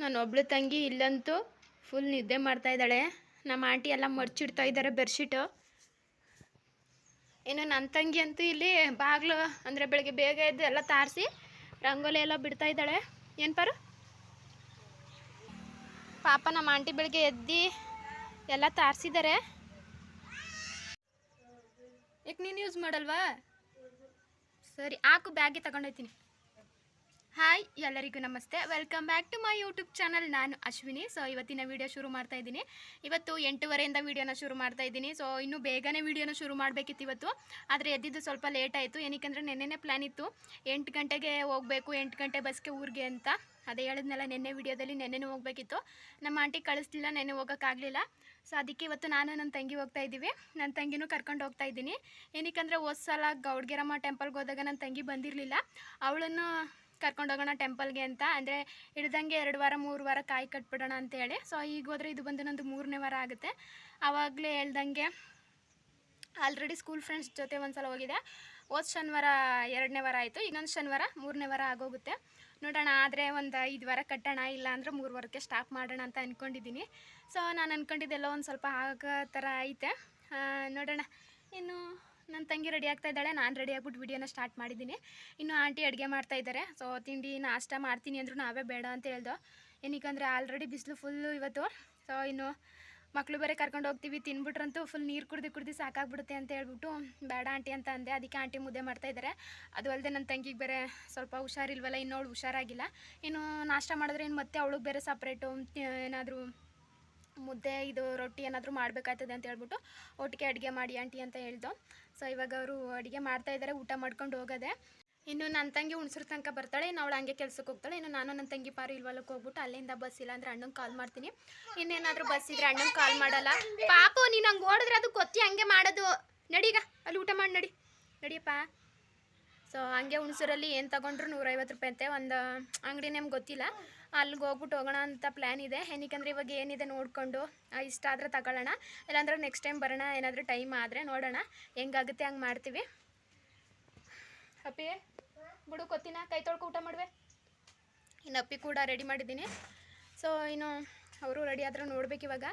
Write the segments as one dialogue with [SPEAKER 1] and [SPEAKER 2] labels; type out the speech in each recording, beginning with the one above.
[SPEAKER 1] ನನ್ನ ಒಬ್ಳು ತಂಗಿ ಇಲ್ಲಂತೂ ಫುಲ್ ನಿದ್ದೆ ಮಾಡ್ತಾ ಇದ್ದಾಳೆ. ನಮ್ಮ ಆಂಟಿ ಎಲ್ಲ ಮರ್ಚಿಡ್ತಾ ಇದ್ದಾರೆ ಬೆಡ್ಶೀಟು ಇನ್ನು ನನ್ನ ತಂಗಿ ಅಂತೂ ಇಲ್ಲಿ ಬಾಗಿಲು ಅಂದರೆ ಬೆಳಗ್ಗೆ ಬೇಗ ಎದ್ದು ಎಲ್ಲ ತಾರಿಸಿ ರಂಗೋಲಿ ಎಲ್ಲ ಬಿಡ್ತಾ ಇದ್ದಾಳೆ. ಏನು ಪರು? ಪಾಪ ನಮ್ಮ ಆಂಟಿ ಬೆಳಗ್ಗೆ ಎದ್ದು ಎಲ್ಲ ತಾರಿಸಿದ್ದಾರೆ. ಯಾಕೆ ನೀನು ಯೂಸ್ ಮಾಡಲ್ವಾ? ಸರಿ, ಹಾಕು ಬ್ಯಾಗ್ಗೆ ತಗೊಂಡೋಗ್ತೀನಿ ಹಾಯ್ ಎಲ್ಲರಿಗೂ ನಮಸ್ತೆ. Welcome back to my YouTube channel ನಾನು ಅಶ್ವಿನಿ. ಸೊ ಇವತ್ತಿನ ವಿಡಿಯೋ ಶುರು ಮಾಡ್ತಾ ಇದ್ದೀನಿ. ಇವತ್ತು ಎಂಟೂವರೆಯಿಂದ ವಿಡಿಯೋನ ಶುರು ಮಾಡ್ತಾ ಇದ್ದೀನಿ. ಸೊ ಇನ್ನೂ ಬೇಗನೆ ವೀಡಿಯೋನ ಶುರು ಮಾಡಬೇಕಿತ್ತು ಇವತ್ತು. ಆದರೆ ಎದ್ದಿದ್ದು ಸ್ವಲ್ಪ ಲೇಟ್ ಆಯಿತು. ಏನಕ್ಕೆಂದರೆ ನೆನ್ನೆನೇ ಪ್ಲ್ಯಾನ್ ಇತ್ತು. ಎಂಟು ಗಂಟೆಗೆ ಹೋಗಬೇಕು, ಎಂಟು ಗಂಟೆ ಬಸ್ಗೆ ಊರಿಗೆ ಅಂತ. ಅದೇ ಹೇಳಿದ್ನಲ್ಲ, ನೆನ್ನೆ ವೀಡಿಯೋದಲ್ಲಿ ನೆನ್ನೆನೂ ಹೋಗಬೇಕಿತ್ತು. ನಮ್ಮ ಆಂಟಿ ಕಳಿಸ್ಲಿಲ್ಲ, ನೆನ್ನೆ ಹೋಗೋಕ್ಕಾಗಲಿಲ್ಲ ಸೊ ಅದಕ್ಕೆ ಇವತ್ತು ನಾನು ನನ್ನ ತಂಗಿ ಹೋಗ್ತಾ ಇದ್ದೀವಿ. ನನ್ನ ತಂಗಿನೂ ಕರ್ಕೊಂಡು ಹೋಗ್ತಾ ಇದ್ದೀನಿ. ಏನಕ್ಕಂದರೆ ಹೋದ ಸಲ ಗೌಡ್ಗೆರಮ್ಮ ಟೆಂಪಲ್ಗೆ ಹೋದಾಗ ನನ್ನ ತಂಗಿ ಬಂದಿರಲಿಲ್ಲ. ಅವಳನ್ನು ಕರ್ಕೊಂಡು ಹೋಗೋಣ ಟೆಂಪಲ್ಗೆ ಅಂತ. ಅಂದರೆ ಹಿಡ್ದಂಗೆ ಎರಡು ವಾರ, ಮೂರು ವಾರ ಕಾಯಿ ಕಟ್ಬಿಡೋಣ ಅಂತ ಹೇಳಿ. ಸೊ ಈಗ ಹೋದ್ರೆ ಇದು ಬಂದು ನಂದು ಮೂರನೇ ವಾರ ಆಗುತ್ತೆ. ಆವಾಗಲೇ ಹೇಳ್ದಂಗೆ ಆಲ್ರೆಡಿ ಸ್ಕೂಲ್ ಫ್ರೆಂಡ್ಸ್ ಜೊತೆ ಒಂದು ಸಲ ಹೋಗಿದೆ. ಹೋದ ಶನಿವಾರ ಎರಡನೇ ವಾರ ಆಯಿತು. ಇನ್ನೊಂದು ಶನಿವಾರ, ಮೂರನೇ ವಾರ ಆಗೋಗುತ್ತೆ. ನೋಡೋಣ, ಆದರೆ ಒಂದು ಐದು ವಾರ ಕಟ್ಟೋಣ, ಇಲ್ಲ ಅಂದರೆ ಮೂರು ವಾರಕ್ಕೆ ಸ್ಟಾಪ್ ಮಾಡೋಣ ಅಂತ ಅಂದ್ಕೊಂಡಿದ್ದೀನಿ ಸೊ ನಾನು ಅಂದ್ಕೊಂಡಿದ್ದೆಲ್ಲ ಒಂದು ಸ್ವಲ್ಪ ಆಗೋ ಥರ ಐತೆ. ನೋಡೋಣ. ಇನ್ನು ನನ್ನ ತಂಗಿ ರೆಡಿ ಆಗ್ತಾ ಇದ್ದಾಳೆ. ನಾನು ರೆಡಿ ಆಗ್ಬಿಟ್ಟು ವಿಡಿಯೋನ ಸ್ಟಾರ್ಟ್ ಮಾಡಿದ್ದೀನಿ. ಇನ್ನು ಆಂಟಿ ಅಡುಗೆ ಮಾಡ್ತಾ ಇದ್ದಾರೆ. ಸೊ ತಿಂಡಿ, ನಾಷ್ಟ ಮಾಡ್ತೀನಿ ಅಂದರೂ ನಾವೇ ಬೇಡ ಅಂತ ಹೇಳ್ದೋ. ಏನಕ್ಕಂದರೆ ಆಲ್ರೆಡಿ ಬಿಸಿಲು ಫುಲ್ಲು ಇವತ್ತು. ಸೊ ಇನ್ನು ಮಕ್ಕಳು ಬೇರೆ ಕರ್ಕೊಂಡು ಹೋಗ್ತೀವಿ. ತಿನ್ಬಿಟ್ರಂತೂ ಫುಲ್ ನೀರು ಕುಡ್ದು ಕುಡ್ದು ಸಾಕಾಗ್ಬಿಡುತ್ತೆ ಅಂತ ಹೇಳ್ಬಿಟ್ಟು ಬೇಡ ಆಂಟಿ ಅಂತ ಅಂದೆ. ಅದಕ್ಕೆ ಆಂಟಿ ಮುದ್ದೆ ಮಾಡ್ತಾ ಇದ್ದಾರೆ. ಅದು ಅಲ್ಲದೆ ನನ್ನ ತಂಗಿಗೆ ಬೇರೆ ಸ್ವಲ್ಪ ಹುಷಾರಿಲ್ವಲ್ಲ ಇನ್ನೂ ಅವಳು ಹುಷಾರಾಗಿಲ್ಲ. ಇನ್ನು ನಾಷ್ಟ ಮಾಡಿದ್ರೆ ಇನ್ನು ಮತ್ತೆ ಅವಳಿಗೆ ಬೇರೆ ಸಪ್ರೇಟು ಏನಾದರೂ ಮುದ್ದೆ, ಇದು ರೊಟ್ಟಿ ಏನಾದರೂ ಮಾಡಬೇಕಾಗ್ತದೆ ಅಂತ ಹೇಳ್ಬಿಟ್ಟು ಒಟ್ಟಿಗೆ ಅಡುಗೆ ಮಾಡಿ ಆಂಟಿ ಅಂತ ಹೇಳ್ದು. ಸೊ ಇವಾಗ ಅವರು ಅಡುಗೆ ಮಾಡ್ತಾ ಇದ್ದಾರೆ ಊಟ ಮಾಡ್ಕೊಂಡು ಹೋಗೋದೆ. ಇನ್ನು ನನ್ನ ತಂಗಿ ಹುಣಸೂರು ತನಕ ಬರ್ತಾಳೆ, ಇನ್ನು ಅವಳು ಹಂಗೆ ಕೆಲ್ಸಕ್ಕೆ ಹೋಗ್ತಾಳೆ. ಇನ್ನು ನಾನು ನನ್ನ ತಂಗಿ ಪಾರು ಇಲ್ವಲ್ಲಕ್ಕೆ ಹೋಗ್ಬಿಟ್ಟು ಅಲ್ಲಿಂದ ಬಸ್ ಇಲ್ಲ ಅಂದ್ರೆ ಅಣ್ಣಂಗೆ ಕಾಲ್ ಮಾಡ್ತೀನಿ. ಇನ್ನೇನಾದರೂ ಬಸ್ ಇದ್ರೆ ಅಣ್ಣಂಗೆ ಕಾಲ್ ಮಾಡಲ್ಲ. ಪಾಪು, ನೀನು ಹಂಗೆ ಓಡಿದ್ರೆ ಅದು ಗೊತ್ತಿ ಹಂಗೆ ಮಾಡೋದು. ನಡೀಗ ಅಲ್ಲಿ ಊಟ ಮಾಡಿ ನಡಿ. ನಡಿಯಪ್ಪ. ಸೊ ಹಂಗೆ ಹುಣಸೂರಲ್ಲಿ ಏನು ತಗೊಂಡ್ರು ನೂರೈವತ್ತು ರೂಪಾಯಿ ಅಂತೆ. ಒಂದು ಅಂಗಡಿ ನಿಮ್ಗೆ ಗೊತ್ತಿಲ್ಲ. ಅಲ್ಲಿಗೆ ಹೋಗ್ಬಿಟ್ಟು ಹೋಗೋಣ ಅಂತ ಪ್ಲ್ಯಾನ್ ಇದೆ. ಏನಕ್ಕಂದ್ರೆ ಇವಾಗ ಏನಿದೆ ನೋಡಿಕೊಂಡು ಇಷ್ಟ ಆದರೆ ತಗೊಳ್ಳೋಣ. ಇಲ್ಲಾಂದ್ರೆ ನೆಕ್ಸ್ಟ್ ಟೈಮ್ ಬರೋಣ, ಏನಾದರೂ ಟೈಮ್ ಆದರೆ ನೋಡೋಣ. ಹೆಂಗಾಗುತ್ತೆ ಹಂಗೆ ಮಾಡ್ತೀವಿ. ಅಪ್ಪಿ, ಬಿಡು ಕೊತ್ತಿನ, ಕೈ ತೊಳ್ಕೊ ಊಟ ಮಾಡುವೆ. ಇನ್ನು ಅಪ್ಪಿ ಕೂಡ ರೆಡಿ ಮಾಡಿದ್ದೀನಿ. ಸೊ ಇನ್ನು ಅವರು ರೆಡಿ ಆದರೂ ನೋಡ್ಬೇಕು ಇವಾಗ.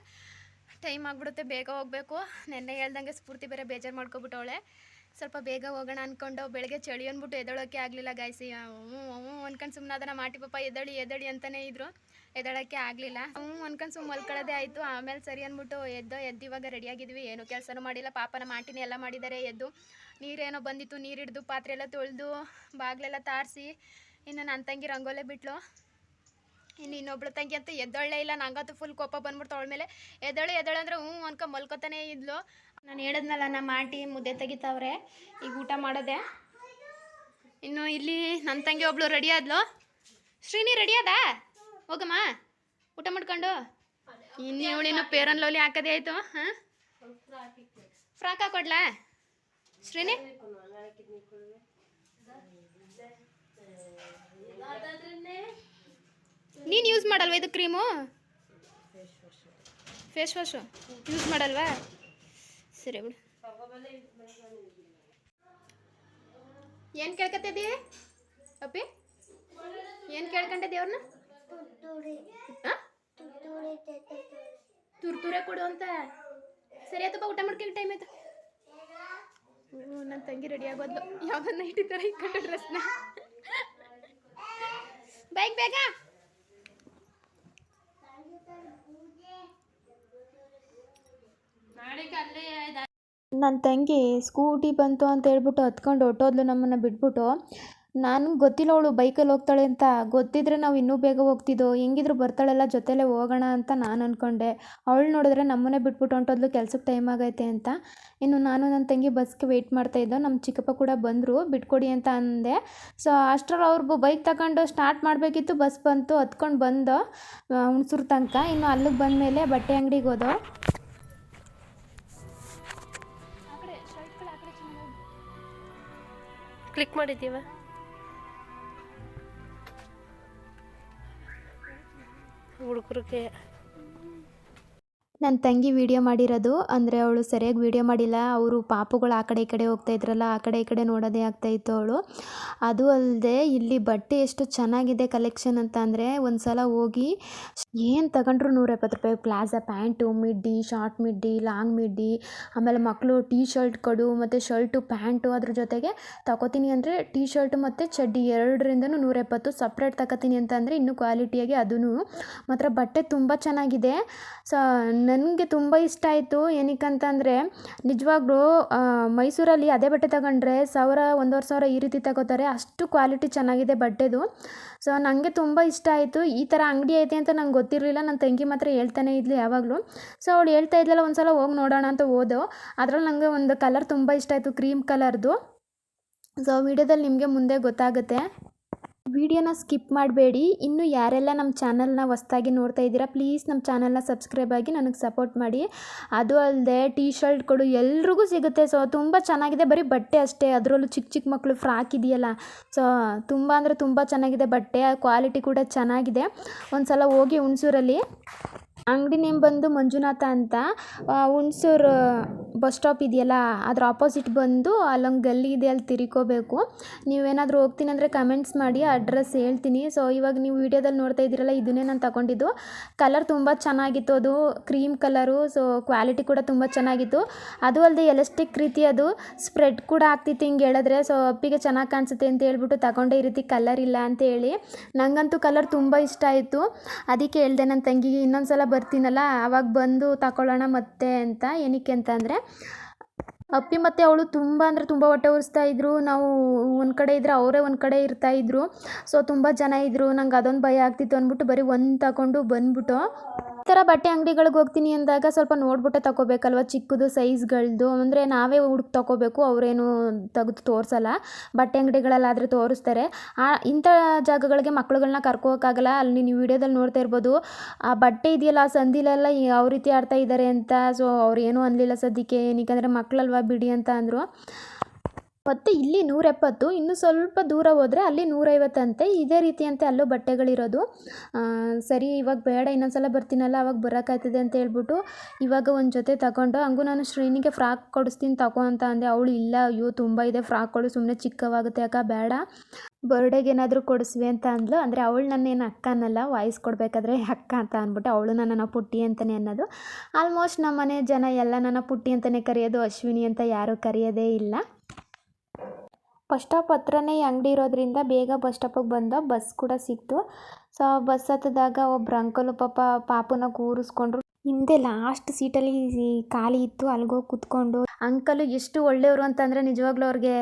[SPEAKER 1] ಟೈಮ್ ಆಗಿಬಿಡುತ್ತೆ, ಬೇಗ ಹೋಗಬೇಕು. ನೆನ್ನೆ ಹೇಳ್ದಂಗೆ ಸ್ಫೂರ್ತಿ ಬೇರೆ ಬೇಜಾರು ಮಾಡ್ಕೊಬಿಟ್ಟವಳೆ. ಸ್ವಲ್ಪ ಬೇಗ ಹೋಗೋಣ ಅಂದ್ಕೊಂಡು ಬೆಳಗ್ಗೆ ಚಳಿ ಅಂದ್ಬಿಟ್ಟು ಎದಳೋಕ್ಕೆ ಆಗಲಿಲ್ಲ ಗಾಯ್ಸಿ ಹ್ಞೂ ಹ್ಞೂ ಅನ್ಕೊಂಡು ಸುಮ್ಮನೆ ಅದನ್ನ ಮಾಟಿ ಪಾಪ ಎದಳಿ ಎದಳಿ ಅಂತಲೇ ಇದ್ರು. ಎದಳೋಕ್ಕೆ ಆಗಲಿಲ್ಲ. ಹ್ಞೂ ಅನ್ಕೊಂಡು ಸುಮ್ಮ ಮಲ್ಕೊಳ್ಳೋದೇ ಆಯಿತು. ಆಮೇಲೆ ಸರಿ ಅಂದ್ಬಿಟ್ಟು ಎದ್ದೋ, ಎದ್ದು ಇವಾಗ ರೆಡಿಯಾಗಿದ್ವಿ ಏನು ಕೆಲಸನೂ ಮಾಡಿಲ್ಲ. ಪಾಪನ ಮಾಟಿನ ಎಲ್ಲ ಮಾಡಿದ್ದಾರೆ ಎದ್ದು. ನೀರೇನೋ ಬಂದಿತ್ತು, ನೀರು ಹಿಡ್ದು, ಪಾತ್ರೆ ಎಲ್ಲ ತೊಳೆದು, ಬಾಗಿಲೆಲ್ಲ ತಾರಿಸಿ. ಇನ್ನು ನನ್ನ ತಂಗಿ ರಂಗೋಲೆ ಬಿಟ್ಲು. ಇನ್ನು ಇನ್ನೊಬ್ಳು ತಂಗಿ ಅಂತ ಎದ್ದೊಳ್ಳೆ ಇಲ್ಲ. ನಂಗಂತೂ ಫುಲ್ ಕೋಪ ಬಂದ್ಬಿಡ್ತು. ಅವಳ ಮೇಲೆ ಎದ್ದಳು ಎದ್ದಳು ಅಂದ್ರೆ ಹ್ಞೂ ಅನ್ಕೊಂಡು ಮಲ್ಕೋತಾನೆ ಇದ್ಲು. ನಾನು ಹೇಳಿದ್ನಲ್ಲ, ನಮ್ಮ ಆಂಟಿ ಮುದ್ದೆ ತೆಗಿತಾವ್ರೆ. ಈಗ ಊಟ ಮಾಡೋದೆ. ಇನ್ನು ಇಲ್ಲಿ ನನ್ನ ತಂಗಿ ಒಬ್ಳು ರೆಡಿ ಆದ್ಲು. ಶ್ರೀನಿ ರೆಡಿ ಅದ ಹೋಗಮ್ಮ. ಊಟ ಮಾಡ್ಕೊಂಡು. ಇನ್ನು ಇವಳಿನ್ನು ಪೇರನ್ ಲೋಲಿ ಹಾಕೋದೇ ಆಯಿತು, ಹಾಂ? ಫ್ರಾಕ್ ಹಾಕೊಡ್ಲಾ ಶ್ರೀನಿ? ನೀನು ಯೂಸ್ ಮಾಡಲ್ವಾ ಇದು ಕ್ರೀಮು ಫೇಸ್ ವಾಶು ಯೂಸ್ ಮಾಡಲ್ವಾ? ಸರಿ, ಬಿಡು. ಏನು ಕೇಳ್ಕತ್ತಿದ್ದಿ? ಅಪ್ಪಿ? ಏನು ಕೇಳ್ಕೊಂಡೆ ದೇವ್ರನ್ನ ತುರ್ತುರೆ ಕೊಡು ಅಂತ. ಸರಿ ಆಯ್ತಪ್ಪ, ಊಟ ಮಾಡ್ಕೊಂಡು ಟೈಮ್ ಆಯ್ತು. ನನ್ನ ತಂಗಿ ರೆಡಿ ಆಗೋದ್ಲು. ಯಾವ್ದನ್ನ ನೈಟ್ ಈ ಕಡೆ ಡ್ರೆಸ್ನ ಬೈಕ್ ಬೇಗ ನನ್ನ ತಂಗಿ ಸ್ಕೂಟಿ ಬಂತು ಅಂತ ಹೇಳ್ಬಿಟ್ಟು ಹತ್ಕೊಂಡು ಹೊಟ್ಟೋದ್ಲು ನಮ್ಮನ್ನು ಬಿಟ್ಬಿಟ್ಟು. ನಾನು ಗೊತ್ತಿಲ್ಲ ಅವಳು ಬೈಕಲ್ಲಿ ಹೋಗ್ತಾಳೆ ಅಂತ. ಗೊತ್ತಿದ್ರೆ ನಾವು ಇನ್ನೂ ಬೇಗ ಹೋಗ್ತಿದ್ದೋ ಹೆಂಗಿದ್ರು ಬರ್ತಾಳೆಲ್ಲ ಜೊತೆಲೇ ಹೋಗೋಣ ಅಂತ ನಾನು ಅಂದ್ಕೊಂಡೆ ಅವಳು ನೋಡಿದ್ರೆ ನಮ್ಮನ್ನೇ ಬಿಟ್ಬಿಟ್ಟು ಹೊಂಟೋದ್ಲು ಕೆಲ್ಸಕ್ಕೆ ಟೈಮ್ ಆಗೈತೆ ಅಂತ. ಇನ್ನು ನಾನು ನನ್ನ ತಂಗಿ ಬಸ್ಗೆ ವೆಯ್ಟ್ ಮಾಡ್ತಾ ಇದ್ದೋ ನಮ್ಮ ಚಿಕ್ಕಪ್ಪ ಕೂಡ ಬಂದರು. ಬಿಟ್ಕೊಡಿ ಅಂತ ಅಂದೆ. ಸೊ ಅಷ್ಟರಲ್ಲಿ ಅವ್ರಿಗೂ ಬೈಕ್ ತಗೊಂಡು ಸ್ಟಾರ್ಟ್ ಮಾಡಬೇಕಿತ್ತು. ಬಸ್ ಬಂತು. ಹತ್ಕೊಂಡು ಬಂದು ಹುಣ್ಸೂರು ತನಕ. ಇನ್ನು ಅಲ್ಲಿಗೆ ಬಂದಮೇಲೆ ಬಟ್ಟೆ ಅಂಗಡಿಗೆ ಹೋದೋ
[SPEAKER 2] ಕ್ಲಿಕ್ ಮಾಡಿದ್ದೀವ? ಹುಡುಗರಿಗೆ.
[SPEAKER 1] ನನ್ನ ತಂಗಿ ವೀಡಿಯೋ ಮಾಡಿರೋದು, ಅಂದರೆ ಅವಳು ಸರಿಯಾಗಿ ವೀಡಿಯೋ ಮಾಡಿಲ್ಲ, ಅವರು ಪಾಪುಗಳು ಆ ಕಡೆ ಈ ಕಡೆ ಹೋಗ್ತಾ ಇದ್ರಲ್ಲ, ಆ ಕಡೆ ಈ ಕಡೆ ನೋಡೋದೇ ಆಗ್ತಾಯಿತ್ತು ಅವಳು. ಅದು ಅಲ್ಲದೆ ಇಲ್ಲಿ ಬಟ್ಟೆ ಎಷ್ಟು ಚೆನ್ನಾಗಿದೆ ಕಲೆಕ್ಷನ್ ಅಂತ ಅಂದರೆ ಒಂದು ಸಲ ಹೋಗಿ ಏನು ತಗೊಂಡ್ರು ನೂರ ಎಪ್ಪತ್ತು ರೂಪಾಯಿ? Palazzo pant, midi, short midi, long midi, ಆಮೇಲೆ ಮಕ್ಕಳು ಟೀ ಶರ್ಟ್ಗಳು ಮತ್ತು ಶರ್ಟು, ಪ್ಯಾಂಟು ಅದ್ರ ಜೊತೆಗೆ ತಗೋತೀನಿ ಅಂದರೆ ಟೀ ಶರ್ಟ್ ಮತ್ತು ಚಡ್ಡಿ ಎರಡರಿಂದನೂ ಎಪ್ಪತ್ತು ಸಪ್ರೇಟ್ ತಗೋತೀನಿ ಅಂತ ಅಂದರೆ ಇನ್ನೂ ಕ್ವಾಲಿಟಿಯಾಗಿ ಅದೂ ಮಾತ್ರ ಬಟ್ಟೆ ತುಂಬ ಚೆನ್ನಾಗಿದೆ. ಸೊ, ನನಗೆ ತುಂಬ ಇಷ್ಟ ಆಯಿತು. ಏನಕ್ಕಂತಂದರೆ ನಿಜವಾಗ್ಲೂ ಮೈಸೂರಲ್ಲಿ ಅದೇ ಬಟ್ಟೆ ತಗೊಂಡ್ರೆ ಸಾವಿರ, ಒಂದೂವರೆ ಸಾವಿರ ಈ ರೀತಿ ತಗೋತಾರೆ. ಅಷ್ಟು ಕ್ವಾಲಿಟಿ ಚೆನ್ನಾಗಿದೆ ಬಟ್ಟೆದು. ಸೊ ನನಗೆ ತುಂಬ ಇಷ್ಟ ಆಯಿತು. ಈ ಥರ ಅಂಗಡಿ ಐತೆ ಅಂತ ನಂಗೆ ಗೊತ್ತಿರಲಿಲ್ಲ. ನನ್ನ ತಂಗಿ ಮಾತ್ರ ಹೇಳ್ತಾನೆ ಇದ್ಲು ಯಾವಾಗಲೂ. ಸೊ ಅವಳು ಹೇಳ್ತಾ ಇದ್ಲಲ್ಲ ಒಂದು ಸಲ ಹೋಗಿ ನೋಡೋಣ ಅಂತ ಓದೋ ಅದರಲ್ಲಿ ನನಗೆ ಒಂದು ಕಲರ್ ತುಂಬ ಇಷ್ಟ ಆಯಿತು ಕ್ರೀಮ್ ಕಲರ್ದು ಸೊ ವಿಡಿಯೋದಲ್ಲಿ ನಿಮಗೆ ಮುಂದೆ ಗೊತ್ತಾಗುತ್ತೆ. ವಿಡಿಯೋನ ಸ್ಕಿಪ್ ಮಾಡಬೇಡಿ. ಇನ್ನು ಯಾರೆಲ್ಲ ನಮ್ಮ ಚಾನಲ್ನ ಹೊಸ್ದಾಗಿ ನೋಡ್ತಾ ಇದ್ದೀರಾ ಪ್ಲೀಸ್ ನಮ್ಮ ಚಾನಲ್ನ ಸಬ್ಸ್ಕ್ರೈಬ್ ಆಗಿ ನನಗೆ ಸಪೋರ್ಟ್ ಮಾಡಿ. ಅದು ಅಲ್ಲದೆ ಟೀ ಶರ್ಟ್ಗಳು ಎಲ್ರಿಗೂ ಸಿಗುತ್ತೆ. ಸೊ ತುಂಬ ಚೆನ್ನಾಗಿದೆ. ಬರೀ ಬಟ್ಟೆ ಅಷ್ಟೇ. ಅದರಲ್ಲೂ ಚಿಕ್ಕ ಚಿಕ್ಕ ಮಕ್ಕಳು ಫ್ರಾಕ್ ಇದೆಯಲ್ಲ. ಸೊ ತುಂಬ ಅಂದರೆ ತುಂಬ ಚೆನ್ನಾಗಿದೆ ಬಟ್ಟೆ. ಕ್ವಾಲಿಟಿ ಕೂಡ ಚೆನ್ನಾಗಿದೆ. ಒಂದು ಸಲ ಹೋಗಿ ಹುಣಸೂರಲ್ಲಿ ಅಂಗಡಿ ನೇಮ್ ಬಂದು ಮಂಜುನಾಥ ಅಂತ. ಹುಣಸೂರು ಬಸ್ ಸ್ಟಾಪ್ ಇದೆಯಲ್ಲ, ಅದ್ರ ಆಪೋಸಿಟ್ ಬಂದು ಅಲ್ಲೊಂದು ಗಲ್ಲಿ ಇದೆ, ಅಲ್ಲಿ ತಿರ್ಕೋಬೇಕು. ನೀವೇನಾದರೂ ಹೋಗ್ತೀನಿ ಅಂದರೆ ಕಮೆಂಟ್ಸ್ ಮಾಡಿ ಅಡ್ರೆಸ್ ಹೇಳ್ತೀನಿ. ಸೊ ಇವಾಗ ನೀವು ವಿಡಿಯೋದಲ್ಲಿ ನೋಡ್ತಾ ಇದ್ದೀರಲ್ಲ, ಇದನ್ನೇ ನಾನು ತಗೊಂಡಿದ್ದು. ಕಲರ್ ತುಂಬ ಚೆನ್ನಾಗಿತ್ತು ಅದು ಕ್ರೀಮ್ ಕಲರು ಸೊ ಕ್ವಾಲಿಟಿ ಕೂಡ ತುಂಬ ಚೆನ್ನಾಗಿತ್ತು. ಅದು ಅಲ್ಲದೆ ಎಲೆಸ್ಟಿಕ್ ರೀತಿ ಅದು ಸ್ಪ್ರೆಡ್ ಕೂಡ ಆಗ್ತಿತ್ತು ಹಿಂಗೆ ಹೇಳಿದ್ರೆ. ಸೊ ಅಪ್ಪಿಗೆ ಚೆನ್ನಾಗಿ ಕಾಣಿಸುತ್ತೆ ಅಂತ ಹೇಳ್ಬಿಟ್ಟು ತಗೊಂಡೆ ಈ ರೀತಿ ಕಲರ್ ಇಲ್ಲ ಅಂತ ಹೇಳಿ. ನನಗಂತೂ ಕಲರ್ ತುಂಬ ಇಷ್ಟ ಆಯಿತು. ಅದಕ್ಕೆ ಹೇಳ್ದೆ ನನ್ನ ತಂಗಿಗೆ ಇನ್ನೊಂದು ಸಲ ಬರ್ತೀನಲ್ಲ ಆವಾಗ ಬಂದು ತಗೊಳ್ಳೋಣ ಮತ್ತೆ ಅಂತ ಏನಕ್ಕೆ ಅಂತ ಅಂದರೆ, ಅಪ್ಪಿ ಮತ್ತು ಅವಳು ತುಂಬ ಅಂದರೆ ತುಂಬ ಹೊಟ್ಟೆ ಉರಿಸ್ತಾ ಇದ್ದರು ನಾವು ಒಂದು ಕಡೆ ಇದ್ದರೆ ಅವರೇ ಒಂದು ಕಡೆ ಇರ್ತಾ ಇದ್ರು. ಸೊ ತುಂಬ ಜನ ಇದ್ದರು ನಂಗೆ ಅದೊಂದು ಭಯ ಆಗ್ತಿತ್ತು ಅಂದ್ಬಿಟ್ಟು ಬರೀ ಒಂದು ತಗೊಂಡು ಬಂದ್ಬಿಟ್ಟು ಥರ ಬಟ್ಟೆ ಅಂಗಡಿಗಳಿಗೆ ಹೋಗ್ತೀನಿ ಅಂದಾಗ ಸ್ವಲ್ಪ ನೋಡ್ಬಿಟ್ಟೆ ತಗೋಬೇಕಲ್ವ ಚಿಕ್ಕದು ಸೈಜ್ಗಳದ್ದು ಅಂದರೆ ನಾವೇ ಹುಡುಕಿ ತಗೋಬೇಕು ಅವರೇನು ತೆಗೆದು ತೋರಿಸಲ್ಲ. ಬಟ್ಟೆ ಅಂಗಡಿಗಳಲ್ಲಾದರೆ ತೋರಿಸ್ತಾರೆ. ಆ, ಇಂಥ ಜಾಗಗಳಿಗೆ ಮಕ್ಕಳುಗಳನ್ನ ಕರ್ಕೋಕ್ಕಾಗಲ್ಲ ಅಲ್ಲಿ ನೀವು ವಿಡಿಯೋದಲ್ಲಿ ನೋಡ್ತಾ ಇರ್ಬೋದು, ಆ ಬಟ್ಟೆ ಇದೆಯಲ್ಲ, ಆ ಸಂದಿಲೆಲ್ಲ ಯಾವ ರೀತಿ ಆಡ್ತಾ ಇದ್ದಾರೆ ಅಂತ. ಸೊ ಅವ್ರು ಏನೂ ಅನ್ನಲಿಲ್ಲ ಸದ್ಯಕ್ಕೆ. ಏನಕ್ಕಂದರೆ ಮಕ್ಕಳಲ್ವಾ ಬಿಡಿ ಅಂತ ಅಂದರು. ಮತ್ತು ಇಲ್ಲಿ ನೂರೆಪ್ಪತ್ತು, ಇನ್ನು ಸ್ವಲ್ಪ ದೂರ ಹೋದರೆ ಅಲ್ಲಿ ನೂರೈವತ್ತಂತೆ ಇದೇ ರೀತಿಯಂತೆ ಅಲ್ಲೂ ಬಟ್ಟೆಗಳಿರೋದು. ಸರಿ, ಇವಾಗ ಬೇಡ ಇನ್ನೊಂದು ಸಲ ಬರ್ತೀನಲ್ಲ, ಅವಾಗ ಬರೋಕ್ಕಾಯ್ತದೆ ಅಂತ ಹೇಳ್ಬಿಟ್ಟು ಇವಾಗ ಒಂದು ಜೊತೆ ತಗೊಂಡು, ಹಂಗೂ ನಾನು ಶ್ರೀನಿಗೆ ಫ್ರಾಕ್ ಕೊಡಿಸ್ತೀನಿ ತಗೋ ಅಂತ ಅಂದೆ. ಅವಳು, ಇಲ್ಲ, ಅಯ್ಯೋ, ತುಂಬ ಇದೆ ಫ್ರಾಕ್ಗಳು ಸುಮ್ಮನೆ ಚಿಕ್ಕವಾಗುತ್ತೆ ಅಕ್ಕ, ಬೇಡ. ಬರ್ಡೇಗೆ ಏನಾದರೂ ಕೊಡಿಸ್ವಿ ಅಂತ ಅಂದ್ಲು. ಅಂದರೆ ಅವಳು ನನ್ನೇನು ಅಕ್ಕ ಅನ್ನಲ್ಲ ವಾಯ್ಸ್ ಕೊಡಬೇಕಾದ್ರೆ ಅಕ್ಕ ಅಂತ ಅಂದ್ಬಿಟ್ಟು ಅವಳು ನನ್ನ ಪುಟ್ಟಿ ಅಂತಲೇ ಅನ್ನೋದು. ಆಲ್ಮೋಸ್ಟ್ ನಮ್ಮ ಮನೆ ಜನ ಎಲ್ಲ ನನ್ನ ಪುಟ್ಟಿ ಅಂತಲೇ ಕರೆಯೋದು, ಅಶ್ವಿನಿ ಅಂತ ಯಾರೂ ಕರೆಯೋದೇ ಇಲ್ಲ. ಬಸ್ ಸ್ಟಾಪ್ ಹತ್ರನೇ ಈ ಅಂಗಡಿ ಇರೋದ್ರಿಂದ ಬೇಗ ಬಸ್ ಸ್ಟಾಪಿಗೆ ಬಂದೋ ಬಸ್ ಕೂಡ ಸಿಕ್ತು. ಸೊ ಬಸ್ ಹತ್ತದಾಗ ಒಬ್ರು ಅಂಕಲ್ ಪಾಪ ಪಾಪುನ ಕೂರಿಸ್ಕೊಂಡ್ರು. ಹಿಂದೆ ಲಾಸ್ಟ್ ಸೀಟಲ್ಲಿ ಖಾಲಿ ಇತ್ತು ಅಲ್ಗೋಗಿ ಕುತ್ಕೊಂಡು. ಅಂಕಲು ಎಷ್ಟು ಒಳ್ಳೆಯವರು ಅಂತಂದರೆ ನಿಜವಾಗ್ಲೂ ಅವ್ರಿಗೆ